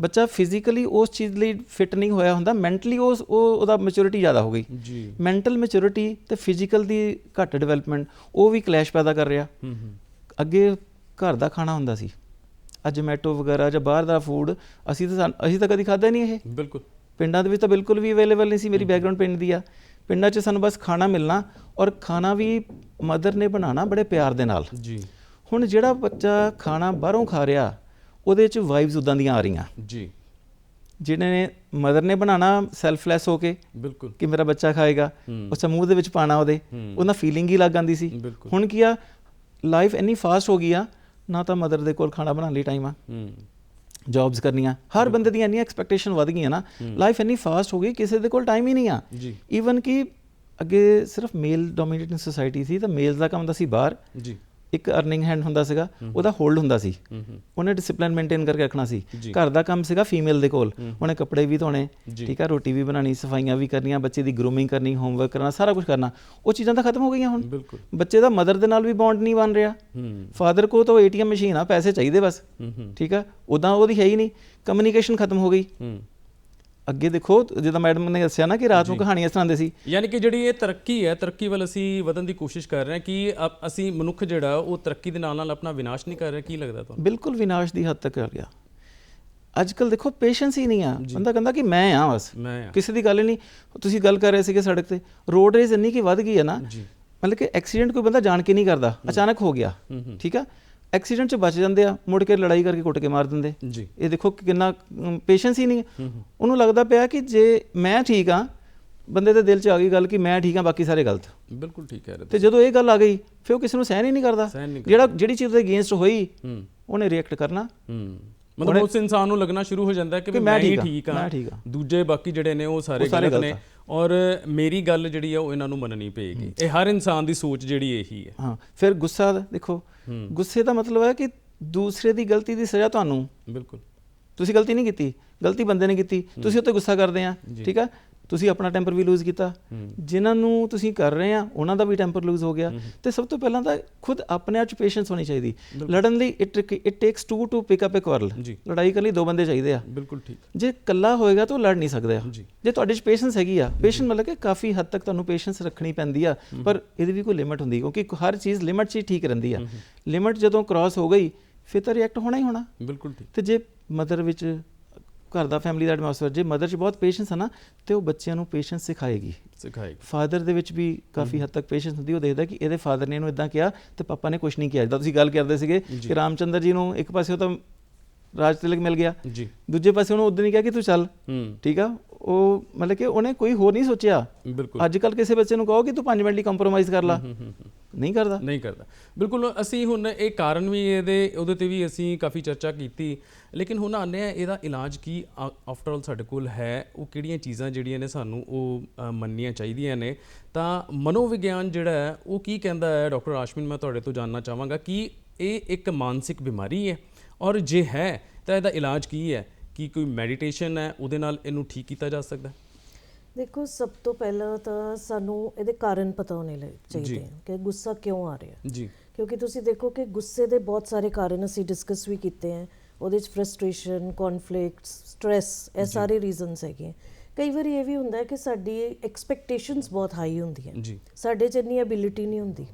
ਬੱਚਾ ਫਿਜ਼ੀਕਲੀ ਉਸ ਚੀਜ਼ ਲਈ ਫਿਟ ਨਹੀਂ ਹੋਇਆ ਹੁੰਦਾ ਮੈਂਟਲੀ ਉਸ ਉਹ ਉਹਦਾ ਮੈਚੁਰਿਟੀ ਜ਼ਿਆਦਾ ਹੋ ਗਈ। ਜੀ। ਮੈਂਟਲ ਮੈਚੁਰਿਟੀ ਤੇ ਫਿਜ਼ੀਕਲ ਦੀ ਘੱਟ ਡਿਵੈਲਪਮੈਂਟ ਉਹ ਵੀ ਕਲੈਸ਼ ਪੈਦਾ ਕਰ ਰਿਹਾ। ਅੱਗੇ ਘਰ ਦਾ ਖਾਣਾ ਹੁੰਦਾ ਸੀ। ਅੱਜ ਜੋਮੈਟੋ ਵਗੈਰਾ ਜਾਂ ਬਾਹਰ ਦਾ ਫੂਡ ਅਸੀਂ ਤਾਂ ਸਾਨ- ਅਸੀਂ ਤਾਂ ਕਦੀ ਖਾਦਾ ਨਹੀਂ ਇਹ। ਬਿਲਕੁਲ। ਪਿੰਡਾਂ ਦੇ ਵਿੱਚ ਤਾਂ ਬਿਲਕੁਲ ਵੀ ਅਵੇਲੇਬਲ ਨਹੀਂ ਸੀ ਮੇਰੀ ਬੈਕਗ੍ਰਾਉਂਡ ਪਿੰਡ ਦੀ ਆ। ਪਿੰਡਾਂ 'ਚ ਸਾਨੂੰ ਬਸ ਖਾਣਾ ਮਿਲਣਾ ਔਰ ਖਾਣਾ ਵੀ ਮਦਰ ਨੇ ਬਣਾਉਣਾ ਬੜੇ ਪਿਆਰ ਦੇ ਨਾਲ। ਜੀ। ਹੁਣ ਜਿਹੜਾ ਬੱਚਾ ਖਾਣਾ ਬਾਹਰੋਂ ਖਾ ਰਿਹਾ ਉਹਦੇ 'ਚ ਵਾਈਬਸ ਉਦਾਂ ਦੀਆਂ ਆ ਰਹੀਆਂ। ਜੀ। ਜਿਹਨੇ ਨੇ ਮਦਰ ਨੇ ਬਣਾਉਣਾ ਸੈਲਫਲੈਸ ਹੋ ਕੇ ਬਿਲਕੁਲ। ਕਿ ਮੇਰਾ ਬੱਚਾ ਖਾਏਗਾ ਹੂੰ। ਉਸ ਮੂੰਹ ਦੇ ਵਿੱਚ ਪਾਣਾ ਉਹਦੇ। ਉਹਨਾਂ ਫੀਲਿੰਗ ਹੀ ਲੱਗ ਆਂਦੀ ਸੀ। ਬਿਲਕੁਲ। ਹੁਣ ਕੀ ਆ ਲਾਈਫ ਇੰਨੀ ਫਾਸਟ ਹੋ ਗਈ ਆ ਨਾ ਤਾਂ ਮਦਰ ਦੇ ਕੋਲ ਖਾਣਾ ਬਣਾਉਣ ਲਈ ਟਾਈਮ ਆ। ਹੂੰ। ਜੌਬਸ ਕਰਨੀਆਂ। ਹਰ ਬੰਦੇ ਦੀਆਂ ਇੰਨੀਆਂ ਐਕਸਪੈਕਟੇਸ਼ਨ ਵਧ ਗਈਆਂ ਨਾ। ਲਾਈਫ ਇੰਨੀ ਫਾਸਟ ਹੋ ਗਈ ਕਿਸੇ ਦੇ ਕੋਲ ਟਾਈਮ ਹੀ ਨਹੀਂ ਆ। ਜੀ। ਈਵਨ ਕਿ ਅੱਗੇ ਸਿਰਫ ਮੇਲ ਡੋਮੀਨੇਟਿੰਗ ਸੋਸਾਇਟੀ ਸੀ ਤਾਂ ਮੇਲਸ ਦਾ ਕੰਮ ਹੁੰਦਾ ਸੀ ਬਾਹਰ। ਜੀ। ਇੱਕ ਅਰਨਿੰਗ ਹੈਂਡ ਹੁੰਦਾ ਸੀਗਾ ਉਹਦਾ ਹੋਲਡ ਹੁੰਦਾ ਸੀ। ਉਹਨੇ ਡਿਸਪਲਿਨ ਮੇਨਟੇਨ ਕਰਕੇ ਰੱਖਣਾ ਸੀ। ਘਰ ਦਾ ਕੰਮ ਸੀਗਾ ਫੀਮੇਲ ਦੇ ਕੋਲ। ਉਹਨੇ ਕੱਪੜੇ ਵੀ ਧੋਣੇ। ਠੀਕ ਆ ਰੋਟੀ ਵੀ ਬਣਾਣੀ ਸਫਾਈਆਂ ਵੀ ਕਰਨੀਆਂ ਬੱਚੇ ਦੀ ਗਰੂਮਿੰਗ ਕਰਨੀ ਹੋਮਵਰਕ ਕਰਨਾ ਸਾਰਾ ਕੁਝ ਕਰਨਾ। ਉਹ ਚੀਜ਼ਾਂ ਤਾਂ ਖਤਮ ਹੋ ਗਈਆਂ ਹੁਣ। ਬੱਚੇ ਦਾ ਮਦਰ ਦੇ ਨਾਲ ਵੀ ਬੌਂਡ ਨਹੀਂ ਬਣ ਰਿਹਾ। ਫਾਦਰ ਕੋ ਤਾਂ ਏਟੀਐਮ ਮਸ਼ੀਨ ਆ ਪੈਸੇ ਚਾਹੀਦੇ ਬਸ। ਠੀਕ ਆ ਉਦਾਂ ਉਹਦੀ ਹੈ ਹੀ ਨਹੀਂ। ਕਮਿਊਨੀਕੇਸ਼ਨ ਖਤਮ ਹੋ ਗਈ। ਅੱਗੇ ਦੇਖੋ ਜਿੱਦਾਂ ਮੈਡਮ ਨੇ ਦੱਸਿਆ ਨਾ ਕਿ ਰਾਤ ਨੂੰ ਕਹਾਣੀਆਂ ਸੁਣਾਉਂਦੇ ਸੀ। ਯਾਨੀ ਕਿ ਜਿਹੜੀ ਇਹ ਤਰੱਕੀ ਹੈ ਤਰੱਕੀ ਵੱਲ ਅਸੀਂ ਵਧਣ ਦੀ ਕੋਸ਼ਿਸ਼ ਕਰ ਰਹੇ ਹਾਂ ਕਿ ਅਸੀਂ ਮਨੁੱਖ ਜਿਹੜਾ ਉਹ ਤਰੱਕੀ ਦੇ ਨਾਲ ਨਾਲ ਆਪਣਾ ਵਿਨਾਸ਼ ਨਹੀਂ ਕਰ ਰਿਹਾ। ਕੀ ਲੱਗਦਾ ਤੁਹਾਨੂੰ? ਬਿਲਕੁਲ ਵਿਨਾਸ਼ ਦੀ ਹੱਦ ਤੱਕ ਕਰ ਗਿਆ। ਅੱਜ ਕੱਲ ਦੇਖੋ ਪੇਸ਼ੈਂਸ ਹੀ ਨਹੀਂ ਆ। ਬੰਦਾ ਕਹਿੰਦਾ ਕਿ ਮੈਂ ਆ ਬਸ। ਕਿਸੇ ਦੀ ਗੱਲ ਹੀ ਨਹੀਂ। ਤੁਸੀਂ ਗੱਲ ਕਰ ਰਹੇ ਸੀਗੇ ਸੜਕ ਤੇ। ਰੋਡ ਰੇਜ਼ ਇੰਨੀ ਕੀ ਵੱਧ ਗਈ ਹੈ ਨਾ। ਮਤਲਬ ਕਿ ਐਕਸੀਡੈਂਟ ਕੋਈ ਬੰਦਾ ਜਾਣ ਕੇ ਨਹੀਂ ਕਰਦਾ। ਅਚਾਨਕ ਹੋ ਗਿਆ। ਠੀਕ ਆ? ਐਕਸੀਡੈਂਟ 'ਚ ਬਚ ਜਾਂਦੇ ਆ ਮੁੜ ਕੇ ਲੜਾਈ ਕਰਕੇ ਕੁੱਟ ਕੇ ਮਾਰ ਦਿੰਦੇ। ਜੀ। ਇਹ ਦੇਖੋ ਕਿ ਕਿੰਨਾ ਪੇਸ਼ੈਂਸ ਹੀ ਨਹੀਂ ਹੈ। ਉਹਨੂੰ ਲੱਗਦਾ ਪਿਆ ਕਿ ਜੇ ਮੈਂ ਠੀਕ ਆ ਬੰਦੇ ਦੇ ਦਿਲ 'ਚ ਆ ਗਈ ਗੱਲ ਕਿ ਮੈਂ ਠੀਕ ਆ ਬਾਕੀ ਸਾਰੇ ਗਲਤ। ਬਿਲਕੁਲ ਠੀਕ ਹੈ ਤੇ ਜਦੋਂ ਇਹ ਗੱਲ ਆ ਗਈ ਫਿਰ ਉਹ ਕਿਸੇ ਨੂੰ ਸਹਿਨ ਹੀ ਨਹੀਂ ਕਰਦਾ। ਜਿਹੜਾ ਜਿਹੜੀ ਚੀਜ਼ ਦੇ ਅਗੇਂਸਟ ਹੋਈ ਉਹਨੇ ਰਿਐਕਟ ਕਰਨਾ। ਮਤਲਬ ਉਸ ਇਨਸਾਨ ਨੂੰ ਲੱਗਣਾ ਸ਼ੁਰੂ ਹੋ ਜਾਂਦਾ ਕਿ ਮੈਂ ਹੀ ਠੀਕ ਹਾਂ। ਦੂਜੇ ਬਾਕੀ ਜਿਹੜੇ ਨੇ ਉਹ ਸਾਰੇ ਗਲਤ ਨੇ। ਔਰ ਮੇਰੀ ਗੱਲ ਜਿਹੜੀ ਆ ਉਹ ਇਹਨਾਂ ਨੂੰ ਮੰਨਣੀ ਪਏਗੀ। ਇਹ ਹਰ ਇਨਸਾਨ ਦੀ ਸੋਚ ਜਿਹੜੀ ਇਹੀ ਹੈ। ਹਾਂ ਫਿਰ ਗੁੱਸਾ ਦੇਖੋ। ਗੁੱਸੇ ਦਾ ਮਤਲਬ ਹੈ ਕਿ ਦੂਸਰੇ ਦੀ ਗਲਤੀ ਦੀ ਸਜ਼ਾ ਤੁਹਾਨੂੰ। ਬਿਲਕੁਲ। ਤੁਸੀਂ ਗਲਤੀ ਨਹੀਂ ਕੀਤੀ ਗਲਤੀ ਬੰਦੇ ਨੇ ਕੀਤੀ ਤੁਸੀਂ ਉੱਤੇ ਗੁੱਸਾ ਕਰਦੇ ਆ ਠੀਕ ਆ? ਤੁਸੀਂ ਆਪਣਾ ਟੈਂਪਰ ਵੀ ਲੂਜ਼ ਕੀਤਾ। ਜਿਨ੍ਹਾਂ ਨੂੰ ਤੁਸੀਂ ਕਰ ਰਹੇ ਆ ਉਹਨਾਂ ਦਾ ਵੀ ਟੈਂਪਰ ਲੂਜ਼ ਹੋ ਗਿਆ। ਤੇ ਸਭ ਤੋਂ ਪਹਿਲਾਂ ਤਾਂ ਖੁਦ ਆਪਣੇ ਆਪ ਚ ਪੇਸ਼ੈਂਸ ਹੋਣੀ ਚਾਹੀਦੀ। ਲੜਨ ਲਈ it it takes two to pick up a quarrel ਜੀ। ਲੜਾਈ ਕਰਨ ਲਈ ਦੋ ਬੰਦੇ ਚਾਹੀਦੇ ਆ। ਬਿਲਕੁਲ ਠੀਕ। ਜੇ ਇਕੱਲਾ ਹੋਏਗਾ ਤਾਂ ਉਹ ਲੜ ਨਹੀਂ ਸਕਦਾ ਜੀ। ਜੇ ਤੁਹਾਡੇ 'ਚ ਪੇਸ਼ੈਂਸ ਹੈਗੀ ਆ ਪੇਸ਼ੈਂਸ ਮਤਲਬ ਕਿ ਕਾਫੀ ਹੱਦ ਤੱਕ ਤੁਹਾਨੂੰ ਪੇਸ਼ੈਂਸ ਰੱਖਣੀ ਪੈਂਦੀ ਆ। ਪਰ ਇਹਦੀ ਵੀ ਕੋਈ ਲਿਮਟ ਹੁੰਦੀ ਕਿਉਂਕਿ ਹਰ ਚੀਜ਼ ਲਿਮਟ 'ਚ ਹੀ ਠੀਕ ਰਹਿੰਦੀ ਆ। ਲਿਮਟ ਜਦੋਂ ਕ੍ਰਾਸ ਹੋ ਗਈ ਫਿਰ ਤਾਂ ਰਿਐਕਟ ਹੋਣਾ ਹੀ ਹੋਣਾ। ਬਿਲਕੁਲ ਠੀਕ। ਤੇ ਜੇ ਮਦਰ ਵਿੱਚ ਘਰ ਦਾ ਫੈਮਿਲੀ ਦਾ ਐਟਮੋਸਫੇਅਰ ਜੇ ਮਦਰ 'ਚ ਬਹੁਤ ਪੇਸ਼ੈਂਸ ਹੈ ਨਾ ਤੇ ਉਹ ਬੱਚਿਆਂ ਨੂੰ ਪੇਸ਼ੈਂਸ ਸਿਖਾਏਗੀ। ਸਿਖਾਏਗੀ। ਫਾਦਰ ਦੇ ਵਿੱਚ ਵੀ ਕਾਫੀ ਹੱਦ ਤੱਕ ਪੇਸ਼ੈਂਸ ਹੁੰਦੀ ਉਹ ਦੇਖਦਾ ਕਿ ਇਹਦੇ ਫਾਦਰ ਨੇ ਇਹਨੂੰ ਇਦਾਂ ਕਿਹਾ ਤੇ ਪਾਪਾ ਨੇ ਕੁਝ ਨਹੀਂ ਕਿਹਾ। ਜਿੱਦਾਂ ਤੁਸੀਂ ਗੱਲ ਕਰਦੇ ਸੀਗੇ ਕਿ ਰਾਮਚੰਦਰ ਜੀ ਨੂੰ ਇੱਕ ਪਾਸੇ ਉਹ ਤਾਂ ਰਾਜ ਤਿਲਕ ਮਿਲ ਗਿਆ ਜੀ। ਦੂਜੇ ਪਾਸੇ ਉਹਨੂੰ ਉਦੋਂ ਨਹੀਂ ਕਿਹਾ ਕਿ ਤੂੰ ਚੱਲ। ਠੀਕ ਆ? ਉਹ ਮਤਲਬ ਕਿ ਉਹਨੇ ਕੋਈ ਹੋਰ ਨਹੀਂ ਸੋਚਿਆ। ਬਿਲਕੁਲ। ਅੱਜ ਕੱਲ ਕਿਸੇ ਬੱਚੇ ਨੂੰ ਕਹੋ ਕਿ ਤੂੰ 5 ਮਿੰਟ ਲਈ ਕੰਪਰੋਮਾਈਜ਼ ਕਰ ਲਾ। ਨਹੀਂ ਕਰਦਾ? ਨਹੀਂ ਕਰਦਾ। ਬਿਲਕੁਲ, ਅਸੀਂ ਹੁਣ ਇਹ ਕਾਰਨ ਵੀ ਇਹਦੇ, ਉਹਦੇ ਤੇ ਵੀ ਅਸੀਂ ਕਾਫੀ ਚਰਚਾ ਕੀਤੀ। ਲੇਕਿਨ ਹੁਣ ਆਨੇ ਆ ਇਹਦਾ ਇਲਾਜ ਕੀ ਆਫਟਰ ਆਲ ਸਾਡੇ ਕੋਲ ਹੈ? ਉਹ ਕਿਹੜੀਆਂ ਚੀਜ਼ਾਂ ਜਿਹੜੀਆਂ ਨੇ ਸਾਨੂੰ ਉਹ ਮੰਨਣੀਆਂ ਚਾਹੀਦੀਆਂ ਨੇ? ਤਾਂ ਮਨੋਵਿਗਿਆਨ ਜਿਹੜਾ ਹੈ, ਉਹ ਕੀ ਕਹਿੰਦਾ ਹੈ? ਡਾਕਟਰ ਆਸ਼ਮਿਨ ਮੈਂ ਤੁਹਾਡੇ ਤੋਂ ਜਾਨਣਾ ਚਾਹਾਂਗਾ ਕਿ ਇਹ ਇੱਕ ਮਾਨਸਿਕ ਬਿਮਾਰੀ ਹੈ। ਔਰ ਜੇ ਹੈ, ਤਾਂ ਇਹਦਾ ਇਲਾਜ ਕੀ ਹੈ? ਕੀ ਕੋਈ ਮੈਡੀਟੇਸ਼ਨ ਹੈ? ਉਹਦੇ ਨਾਲ ਇਹਨੂੰ ਠੀਕ ਕੀਤਾ ਜਾ ਸਕਦਾ? ਹੈ? ਦੇਖੋ ਸਭ ਤੋਂ ਪਹਿਲਾਂ ਤਾਂ ਸਾਨੂੰ ਇਹਦੇ ਕਾਰਨ ਪਤਾ ਹੋਣੇ ਚਾਹੀਦੇ ਆ ਕਿ ਗੁੱਸਾ ਕਿਉਂ ਆ ਰਿਹਾ। ਜੀ। ਕਿਉਂਕਿ ਤੁਸੀਂ ਦੇਖੋ ਕਿ ਗੁੱਸੇ ਦੇ ਬਹੁਤ ਸਾਰੇ ਕਾਰਨ ਅਸੀਂ ਡਿਸਕਸ ਵੀ ਕੀਤੇ ਹੈ ਉਹਦੇ ਚ ਫਰਸਟ੍ਰੇਸ਼ਨ ਕਨਫਲਿਕਟਸ ਸਟ्रेस ਇਹ ਸਾਰੇ ਰੀਜ਼ਨਸ ਹੈਗੇ। ਕਈ ਵਾਰੀ ਇਹ ਵੀ ਹੁੰਦਾ ਹੈ ਕਿ ਸਾਡੀ ਐਕਸਪੈਕਟੇਸ਼ਨਸ ਬਹੁਤ ਹਾਈ ਹੁੰਦੀਆਂ। ਜੀ। ਸਾਡੇ ਚ ਇੰਨੀ ਐਬਿਲਿਟੀ ਨਹੀਂ ਹੁੰਦੀ।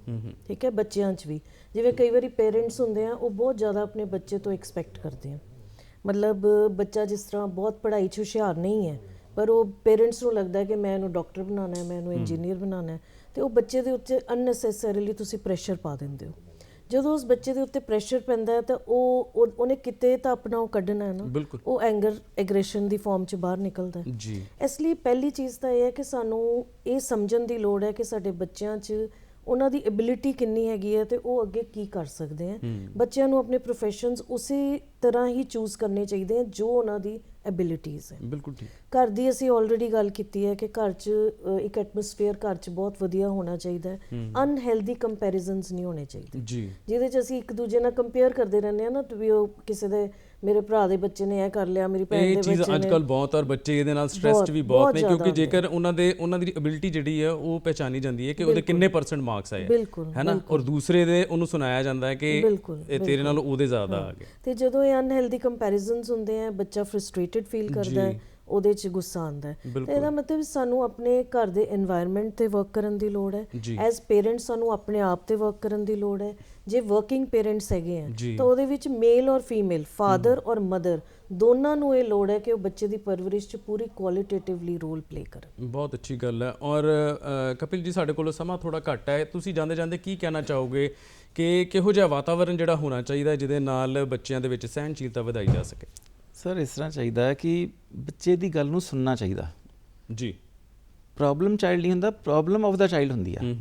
ਠੀਕ ਹੈ ਬੱਚਿਆਂ 'ਚ ਵੀ। ਜਿਵੇਂ ਕਈ ਵਾਰੀ ਪੇਰੈਂਟਸ ਹੁੰਦੇ ਆ ਉਹ ਬਹੁਤ ਜ਼ਿਆਦਾ ਆਪਣੇ ਬੱਚੇ ਤੋਂ ਐਕਸਪੈਕਟ ਕਰਦੇ ਆ। ਮਤਲਬ ਬੱਚਾ ਜਿਸ ਤਰ੍ਹਾਂ ਬਹੁਤ ਪੜ੍ਹਾਈ 'ਚ ਹੁਸ਼ਿਆਰ ਨਹੀਂ ਹੈ ਪਰ ਉਹ ਪੇਰੈਂਟਸ ਨੂੰ ਲੱਗਦਾ ਕਿ ਮੈਂ ਇਹਨੂੰ ਡਾਕਟਰ ਬਣਾਉਣਾ ਹੈ ਮੈਂ ਇਹਨੂੰ ਇੰਜੀਨੀਅਰ ਬਣਾਉਣਾ ਹੈ ਤੇ ਉਹ ਬੱਚੇ ਦੇ ਉੱਤੇ ਅਨਨੈਸੈਸਰੀਲੀ ਤੁਸੀਂ ਪ੍ਰੈਸ਼ਰ ਪਾ ਦਿੰਦੇ ਹੋ। ਜਦੋਂ ਉਸ ਬੱਚੇ ਦੇ ਉੱਤੇ ਪ੍ਰੈਸ਼ਰ ਪੈਂਦਾ ਹੈ ਤਾਂ ਉਹ ਉਹ- ਉਹਨੇ ਕਿਤੇ ਤਾਂ ਆਪਣਾ ਉਹ ਕੱਢਣਾ ਹੈ ਨਾ। ਉਹ ਐਂਗਰ ਐਗਰੈਸ਼ਨ ਦੀ ਫਾਰਮ 'ਚ ਬਾਹਰ ਨਿਕਲਦਾ ਹੈ। ਜੀ। ਇਸ ਲਈ ਪਹਿਲੀ ਚੀਜ਼ ਤਾਂ ਇਹ ਹੈ ਕਿ ਸਾਨੂੰ ਇਹ ਸਮਝਣ ਦੀ ਲੋੜ ਹੈ ਕਿ ਸਾਡੇ ਬੱਚਿਆਂ 'ਚ ਉਹਨਾਂ ਦੀ ਐਬਿਲਿਟੀ ਕਿੰਨੀ ਹੈਗੀ ਹੈ ਤੇ ਉਹ ਅੱਗੇ ਕੀ ਕਰ ਸਕਦੇ ਆ ਬੱਚਿਆਂ ਨੂੰ ਆਪਣੇ ਪ੍ਰੋਫੈਸ਼ਨਸ ਉਸੇ ਤਰ੍ਹਾਂ ਹੀ ਚੂਜ਼ ਕਰਨੇ ਚਾਹੀਦੇ ਆ ਜੋ ਉਹਨਾਂ ਦੀ ਐਬਿਲਿਟੀਜ਼ ਹੈ। ਬਿਲਕੁਲ ਠੀਕ। ਘਰ ਦੀ ਅਸੀਂ ਆਲਰੇਡੀ ਗੱਲ ਕੀਤੀ ਹੈ ਕਿ ਘਰ 'ਚ ਇੱਕ ਐਟਮੋਸਫੇਅਰ ਘਰ 'ਚ ਬਹੁਤ ਵਧੀਆ ਹੋਣਾ ਚਾਹੀਦਾ ਹੈ। ਅਨਹੈਲਦੀ ਕੰਪੈਰੀਜ਼ਨਸ ਨਹੀਂ ਹੋਣੇ ਚਾਹੀਦੇ। ਜੀ। ਜਿਹਦੇ 'ਚ ਅਸੀਂ ਇੱਕ ਦੂਜੇ ਨਾਲ ਕੰਪੇਅਰ ਕਰਦੇ ਰਹਿੰਦੇ ਆ ਨਾ ਤੇ ਵੀ ਉਹ ਕਿਸੇ ਦੇ ਮੇਰੇ ਭਰਾ ਦੇ ਬੱਚੇ ਨੇ ਇਹ ਕਰ ਲਿਆ ਮੇਰੀ ਭੈਣ ਇਹ ਦੇ ਚੀਜ਼ ਬੱਚੇ ਨੇ। ਕੱਲ ਬਹੁਤ ਔਰ ਬੱਚੇ ਇਹਦੇ ਨਾਲ ਸਟ੍ਰੈਸਡ ਵੀ ਬਹੁਤ ਨੇ ਕਿਉਂਕਿ ਜੇਕਰ ਉਹਨਾਂ ਦੇ ਉਹਨਾਂ ਦੀ ਐਬਿਲਿਟੀ ਜਿਹੜੀ ਹੈ ਉਹ ਪਹਿਚਾਨੀ ਜਾਂਦੀ ਹੈ ਕਿ ਉਹਦੇ ਕਿੰਨੇ ਪਰਸੈਂਟ ਮਾਰਕਸ ਆਏ ਹੈ ਨਾ? ਔਰ ਦੂਸਰੇ ਦੇ ਉਹਨੂੰ ਸੁਣਾਇਆ ਜਾਂਦਾ ਹੈ ਕਿ ਇਹ ਤੇਰੇ ਨਾਲੋਂ ਉਹਦੇ ਜ਼ਿਆਦਾ ਆ ਗਏ। ਤੇ ਜਦੋਂ ਇਹ ਅਨਹੈਲਦੀ ਕੰਪੈਰੀਜ਼ਨਸ ਹੁੰਦੇ ਆ ਬੱਚਾ ਫਰਸਟ੍ਰੇਟਡ ਫੀਲ ਕਰਦਾ ਹੈ ਉਹਦੇ 'ਚ ਗੁੱਸਾ ਆਉਂਦਾ ਹੈ। ਤੇ ਇਹਦਾ ਮਤਲਬ ਸਾਨੂੰ ਆਪਣੇ ਘਰ ਦੇ এনवायरमेंट ਤੇ ਵਰਕ ਕਰਨ ਦੀ ਲੋੜ ਹੈ। ਐਜ਼ ਪੇਰੈਂਟਸ ਸਾਨੂੰ ਆਪਣੇ ਆਪ ਤੇ ਵਰਕ ਕਰਨ ਦੀ ਲੋੜ ਹੈ। ਜੇ ਵਰਕਿੰਗ ਪੇਰੈਂਟਸ ਹੈਗੇ ਆ ਤਾਂ ਉਹਦੇ ਵਿੱਚ ਮੇਲ ਔਰ ਫੀਮੇਲ ਫਾਦਰ ਔਰ ਮਦਰ ਦੋਨਾਂ ਨੂੰ ਇਹ ਲੋੜ ਹੈ ਕਿ ਉਹ ਬੱਚੇ ਦੀ ਪਰਵਰਿਸ਼ 'ਚ ਪੂਰੀ ਕੁਆਲਿਟੇਟਿਵਲੀ ਰੋਲ ਪਲੇ ਕਰਨ। ਬਹੁਤ ਅੱਛੀ ਗੱਲ ਹੈ। ਔਰ ਕਪਿਲ ਜੀ ਸਾਡੇ ਕੋਲ ਸਮਾਂ ਥੋੜਾ ਘੱਟ ਹੈ। ਤੁਸੀਂ ਜਾਂਦੇ ਜਾਂਦੇ ਕੀ ਕਹਿਣਾ ਚਾਹੋਗੇ ਕਿ ਕਿਹੋ ਜਿਹਾ ਵਾਤਾਵਰਣ ਜਿਹੜਾ ਹੋਣਾ ਚਾਹੀਦਾ ਜਿਹਦੇ ਨਾਲ ਬੱਚਿਆਂ ਦੇ ਵਿੱਚ ਸਹਿਣਸ਼ੀਲਤਾ ਵਧਾਈ ਜਾ ਸਕੇ? ਸਰ ਇਸ ਤਰ੍ਹਾਂ ਚਾਹੀਦਾ ਹੈ ਕਿ ਬੱਚੇ ਦੀ ਗੱਲ ਨੂੰ ਸੁਣਨਾ ਚਾਹੀਦਾ। ਜੀ। ਪ੍ਰੋਬਲਮ ਚਾਈਲਡ ਨਹੀਂ ਹੁੰਦਾ ਪ੍ਰੋਬਲਮ ਆਫ ਦਾ ਚਾਈਲਡ ਹੁੰਦੀ ਆ।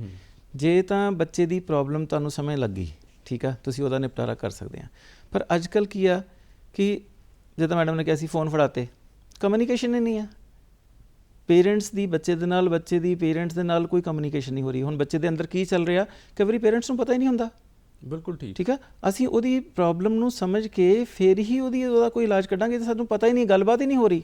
ਜੇ ਤਾਂ ਬੱਚੇ ਦੀ ਪ੍ਰੋਬਲਮ ਤੁਹਾਨੂੰ ਸਮਝ ਲੱਗੀ ਠੀਕ ਆ ਤੁਸੀਂ ਉਹਦਾ ਨਿਪਟਾਰਾ ਕਰ ਸਕਦੇ ਆ। ਪਰ ਅੱਜ ਕੱਲ ਕੀ ਆ ਕਿ ਜਿੱਦਾਂ ਮੈਡਮ ਨੇ ਕਿਹਾ ਸੀ ਫੋਨ ਫੜਾਤੇ। ਕਮਿਊਨੀਕੇਸ਼ਨ ਹੀ ਨਹੀਂ ਆ। ਪੇਰੈਂਟਸ ਦੀ ਬੱਚੇ ਦੇ ਨਾਲ ਬੱਚੇ ਦੀ ਪੇਰੈਂਟਸ ਦੇ ਨਾਲ ਕੋਈ ਕਮਿਊਨੀਕੇਸ਼ਨ ਨਹੀਂ ਹੋ ਰਹੀ। ਹੁਣ ਬੱਚੇ ਦੇ ਅੰਦਰ ਕੀ ਚੱਲ ਰਿਹਾ ਕਈ ਵਾਰੀ ਪੇਰੈਂਟਸ ਨੂੰ ਪਤਾ ਹੀ ਨਹੀਂ ਹੁੰਦਾ। ਬਿਲਕੁਲ ਠੀਕ। ਠੀਕ ਆ? ਅਸੀਂ ਉਹਦੀ ਪ੍ਰੋਬਲਮ ਨੂੰ ਸਮਝ ਕੇ ਫਿਰ ਹੀ ਉਹਦੀ ਉਹਦਾ ਕੋਈ ਇਲਾਜ ਕੱਢਾਂਗੇ ਤੇ ਸਾਨੂੰ ਪਤਾ ਹੀ ਨਹੀਂ ਗੱਲਬਾਤ ਹੀ ਨਹੀਂ ਹੋ ਰਹੀ।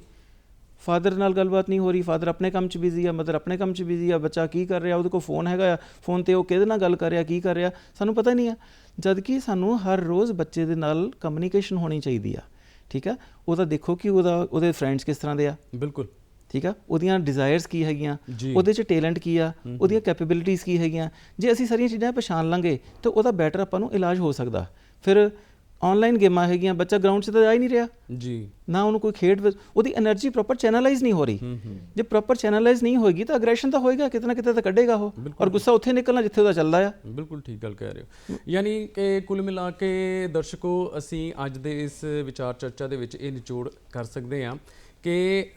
ਫਾਦਰ ਨਾਲ ਗੱਲਬਾਤ ਨਹੀਂ ਹੋ ਰਹੀ ਫਾਦਰ ਆਪਣੇ ਕੰਮ 'ਚ ਬਿਜ਼ੀ ਆ ਮਦਰ ਆਪਣੇ ਕੰਮ 'ਚ ਬਿਜ਼ੀ ਆ ਬੱਚਾ ਕੀ ਕਰ ਰਿਹਾ ਉਹਦੇ ਕੋਲ ਫੋਨ ਹੈਗਾ ਆ ਫੋਨ ਤੇ ਉਹ ਕਿਹਦੇ ਨਾਲ ਗੱਲ ਕਰ ਰਿਹਾ ਕੀ ਕਰ ਰਿਹਾ ਸਾਨੂੰ ਪਤਾ ਹੀ ਨਹੀਂ ਆ। ਜਦ ਕਿ ਸਾਨੂੰ ਹਰ ਰੋਜ਼ ਬੱਚੇ ਦੇ ਨਾਲ ਕਮਿਊਨੀਕੇਸ਼ਨ ਹੋਣੀ ਚਾਹੀਦੀ ਆ ਠੀਕ ਆ? ਉਹਦਾ ਦੇਖੋ ਕਿ ਉਹਦਾ ਉਹਦੇ ਫਰੈਂਡਸ ਕਿਸ ਤਰ੍ਹਾਂ ਦੇ ਆ। ਬਿਲਕੁਲ। ਠੀਕ ਆ? ਉਹਦੀਆਂ ਡਿਜ਼ਾਇਰਸ ਕੀ ਹੈਗੀਆਂ? ਉਹਦੇ ਚ ਟੈਲੈਂਟ ਕੀ ਆ? ਉਹਦੀਆਂ ਕੈਪੇਬਿਲਿਟੀਜ਼ ਕੀ ਹੈਗੀਆਂ? ਜੇ ਅਸੀਂ ਸਾਰੀਆਂ ਚੀਜ਼ਾਂ ਪਛਾਣ ਲਾਂਗੇ ਤਾਂ ਉਹਦਾ ਬੈਟਰ ਆਪਾਂ ਨੂੰ ਇਲਾਜ ਹੋ ਸਕਦਾ। ਫਿਰ ਆਨਲਾਈਨ ਗੇਮਾਂ ਹੈਗੀਆਂ ਬੱਚਾ ਗਰਾਊਂਡ 'ਚ ਤਾਂ ਜਾ ਹੀ ਨਹੀਂ ਰਿਹਾ। ਜੀ। ਨਾ ਉਹਨੂੰ ਕੋਈ ਖੇਡ ਉਹਦੀ એનર્ਜੀ ਪ੍ਰੋਪਰ ਚੈਨਲਾਈਜ਼ ਨਹੀਂ ਹੋ ਰਹੀ। ਜੇ ਪ੍ਰੋਪਰ ਚੈਨਲਾਈਜ਼ ਨਹੀਂ ਹੋਏਗੀ ਤਾਂ ਅਗਰੈਸ਼ਨ ਤਾਂ ਹੋਏਗਾ ਕਿਤੇ ਨਾ ਕਿਤੇ ਤਾਂ ਕੱਢੇਗਾ ਉਹ। ਔਰ ਗੁੱਸਾ ਉੱਥੇ ਨਿਕਲਣਾ ਜਿੱਥੇ ਉਹਦਾ ਚੱਲਦਾ ਆ। ਬਿਲਕੁਲ ਠੀਕ ਗੱਲ ਕਹਿ ਰਹੇ ਹੋ। ਯਾਨੀ ਕਿ ਕੁੱਲ ਮਿਲਾ ਕੇ ਦਰਸ਼ਕੋ ਅਸੀਂ ਅੱਜ ਦੇ ਇਸ ਵਿਚਾਰ ਚਰਚਾ ਦੇ ਵਿੱਚ ਇਹ ਨਿਚੋੜ ਕਰ ਸਕਦੇ ਹਾਂ। ਕਿ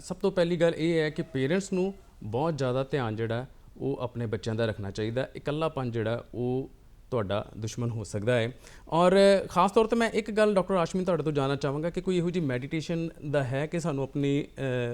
ਸਭ ਤੋਂ ਪਹਿਲੀ ਗੱਲ ਇਹ ਹੈ ਕਿ ਪੇਰੈਂਟਸ ਨੂੰ ਬਹੁਤ ਜ਼ਿਆਦਾ ਧਿਆਨ ਜਿਹੜਾ ਉਹ ਆਪਣੇ ਬੱਚਿਆਂ ਦਾ ਰੱਖਣਾ ਚਾਹੀਦਾ। ਇਕੱਲਾਪਨ ਜਿਹੜਾ ਉਹ ਤੁਹਾਡਾ ਦੁਸ਼ਮਣ ਹੋ ਸਕਦਾ ਹੈ। ਔਰ ਖਾਸ ਤੌਰ ਤੇ ਮੈਂ ਇੱਕ ਗੱਲ ਡਾਕਟਰ ਆਸ਼ਮੀ ਤੁਹਾਡੇ ਤੋਂ ਜਾਨਣਾ ਚਾਹਾਂਗਾ ਕਿ ਕੋਈ ਇਹੋ ਜੀ ਮੈਡੀਟੇਸ਼ਨ ਦਾ ਹੈ ਕਿ ਸਾਨੂੰ ਆਪਣੀ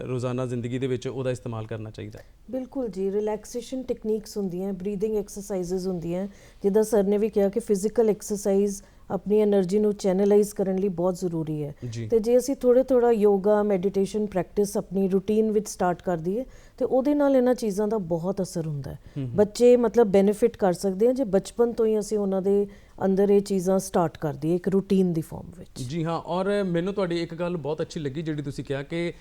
ਰੋਜ਼ਾਨਾ ਜ਼ਿੰਦਗੀ ਦੇ ਵਿੱਚ ਉਹਦਾ ਇਸਤੇਮਾਲ ਕਰਨਾ ਚਾਹੀਦਾ ਬਿਲਕੁਲ ਜੀ ਰਿਲੈਕਸੇਸ਼ਨ ਟੈਕਨੀਕਸ ਹੁੰਦੀਆਂ ਬਰੀਥਿੰਗ ਐਕਸਰਸਾਈਜ਼ਸ ਹੁੰਦੀਆਂ ਜਿੱਦਾਂ ਸਰ ਨੇ ਵੀ ਕਿਹਾ ਕਿ ਫਿਜ਼ੀਕਲ ਐਕਸਰਸਾਈਜ਼ ਆਪਣੀ એનર્ਜੀ ਨੂੰ ਚੈਨਲਾਈਜ਼ ਕਰਨ ਲਈ ਬਹੁਤ ਜ਼ਰੂਰੀ ਹੈ। ਤੇ ਜੇ ਅਸੀਂ ਥੋੜੇ ਥੋੜਾ ਯੋਗਾ ਮੈਡੀਟੇਸ਼ਨ ਪ੍ਰੈਕਟਿਸ ਆਪਣੀ ਰੁਟੀਨ ਵਿੱਚ ਸਟਾਰਟ ਕਰ ਦਈਏ ਤੇ ਉਹਦੇ ਨਾਲ ਇਹਨਾਂ ਚੀਜ਼ਾਂ ਦਾ ਬਹੁਤ ਅਸਰ ਹੁੰਦਾ ਹੈ। ਬੱਚੇ ਮਤਲਬ ਬੈਨੀਫਿਟ ਕਰ ਸਕਦੇ ਆ ਜੇ ਬਚਪਨ ਤੋਂ ਹੀ ਅਸੀਂ ਉਹਨਾਂ ਦੇ ਅੰਦਰ ਇਹ ਚੀਜ਼ਾਂ ਸਟਾਰਟ ਕਰ ਦਈਏ ਇੱਕ ਰੂਟੀਨ ਦੀ ਫਾਰਮ ਵਿੱਚ। ਜੀ ਹਾਂ ਔਰ ਮੈਨੂੰ ਤੁਹਾਡੀ ਇੱਕ ਗੱਲ ਬਹੁਤ ਅੱਛੀ ਲੱਗੀ ਜਿਹੜੀ ਤੁਸੀਂ ਕਿਹਾ ਕਿ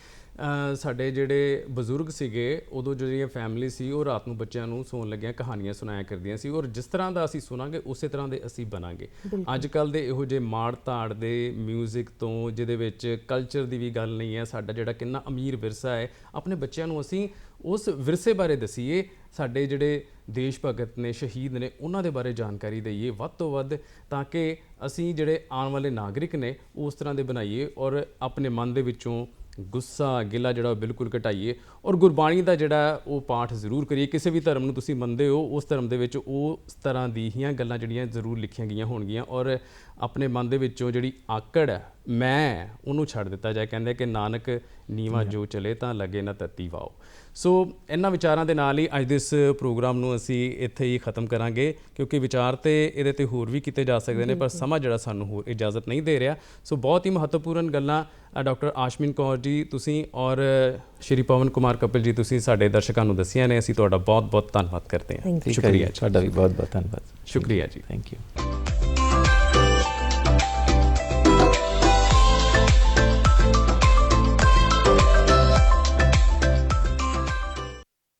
ਸਾਡੇ ਜਿਹੜੇ ਬਜ਼ੁਰਗ ਸੀਗੇ ਉਦੋਂ ਜਿਹੜੀਆਂ ਫੈਮਿਲੀ ਸੀ ਉਹ ਰਾਤ ਨੂੰ ਬੱਚਿਆਂ ਨੂੰ ਸੌਣ ਲੱਗਿਆਂ ਕਹਾਣੀਆਂ ਸੁਣਾਇਆ ਕਰਦੀਆਂ ਸੀ ਔਰ ਜਿਸ ਤਰ੍ਹਾਂ ਦਾ ਅਸੀਂ ਸੁਣਾਂਗੇ ਉਸੇ ਤਰ੍ਹਾਂ ਦੇ ਅਸੀਂ ਬਣਾਂਗੇ। ਅੱਜ ਕੱਲ ਦੇ ਇਹੋ ਜਿਹੇ ਮਾੜ ਤਾੜ ਦੇ 뮤직 ਤੋਂ ਜਿਹਦੇ ਵਿੱਚ ਕਲਚਰ ਦੀ ਵੀ ਗੱਲ ਨਹੀਂ ਹੈ ਸਾਡਾ ਜਿਹੜਾ ਕਿੰਨਾ ਅਮੀਰ ਵਿਰਸਾ ਹੈ ਆਪਣੇ ਬੱਚਿਆਂ ਨੂੰ ਅਸੀਂ ਉਸ ਵਿਰਸੇ ਬਾਰੇ ਦਸੀਏ ਸਾਡੇ ਜਿਹੜੇ ਦੇਸ਼ ਭਗਤ ਨੇ ਸ਼ਹੀਦ ਨੇ ਉਹਨਾਂ ਦੇ ਬਾਰੇ ਜਾਣਕਾਰੀ ਦਈਏ ਵੱਧ ਤੋਂ ਵੱਧ ਤਾਂ ਕਿ ਅਸੀਂ ਜਿਹੜੇ ਆਉਣ ਵਾਲੇ ਨਾਗਰਿਕ ਨੇ ਉਸ ਤਰ੍ਹਾਂ ਦੇ ਬਣਾਈਏ ਔਰ ਆਪਣੇ ਮਨ ਦੇ ਵਿੱਚੋਂ ਗੁੱਸਾ ਗਿਲਾ ਜਿਹੜਾ ਉਹ ਬਿਲਕੁਲ ਘਟਾਈਏ ਔਰ ਗੁਰਬਾਣੀ ਦਾ ਜਿਹੜਾ ਉਹ ਪਾਠ ਜ਼ਰੂਰ ਕਰੀਏ। ਕਿਸੇ ਵੀ ਧਰਮ ਨੂੰ ਤੁਸੀਂ ਮੰਨਦੇ ਹੋ ਉਸ ਧਰਮ ਦੇ ਵਿੱਚ ਉਸ ਤਰ੍ਹਾਂ ਦੀ ਹੀਆਂ ਗੱਲਾਂ ਜਿਹੜੀਆਂ ਜ਼ਰੂਰ ਲਿਖੀਆਂ ਗਈਆਂ ਹੋਣਗੀਆਂ ਔਰ ਆਪਣੇ ਮਨ ਦੇ ਵਿੱਚੋਂ ਜਿਹੜੀ ਆਕੜ ਹੈ ਮੈਂ ਉਹਨੂੰ ਛੱਡ ਦਿੱਤਾ ਜਾਏ। ਕਹਿੰਦੇ ਕਿ ਨਾਨਕ ਨੀਵਾ ਜੋ ਚਲੇ ਤਾਂ ਲੱਗੇ ਨਾ ਤਤੀ ਵਾਓ। ਸੋ ਇਹਨਾਂ ਵਿਚਾਰਾਂ ਦੇ ਨਾਲ ਹੀ ਅੱਜ ਦੇ ਇਸ ਪ੍ਰੋਗਰਾਮ ਨੂੰ ਅਸੀਂ ਇੱਥੇ ਹੀ ਖਤਮ ਕਰਾਂਗੇ ਕਿਉਂਕਿ ਵਿਚਾਰ ਤੇ ਇਹਦੇ ਤੇ ਹੋਰ ਵੀ ਕੀਤੇ ਜਾ ਸਕਦੇ ਨੇ ਪਰ ਸਮਾਂ ਜਿਹੜਾ ਸਾਨੂੰ ਹੋਰ ਇਜਾਜ਼ਤ ਨਹੀਂ ਦੇ ਰਿਹਾ। ਸੋ ਬਹੁਤ ਹੀ ਮਹੱਤਵਪੂਰਨ ਗੱਲਾਂ ਡਾਕਟਰ ਆਸ਼ਮਿਨ ਕੌਰ ਜੀ ਤੁਸੀਂ ਔਰ ਸ਼੍ਰੀ ਪਵਨ ਕੁਮਾਰ ਕਪਿਲ ਜੀ ਤੁਸੀਂ ਸਾਡੇ ਦਰਸ਼ਕਾਂ ਨੂੰ ਦੱਸੀਆਂ ਨੇ। ਅਸੀਂ ਤੁਹਾਡਾ ਬਹੁਤ ਬਹੁਤ ਧੰਨਵਾਦ ਕਰਦੇ ਹਾਂ. ਸ਼ੁਕਰੀਆ ਤੁਹਾਡਾ ਵੀ ਬਹੁਤ ਬਹੁਤ ਧੰਨਵਾਦ। ਸ਼ੁਕਰੀਆ ਜੀ। Thank you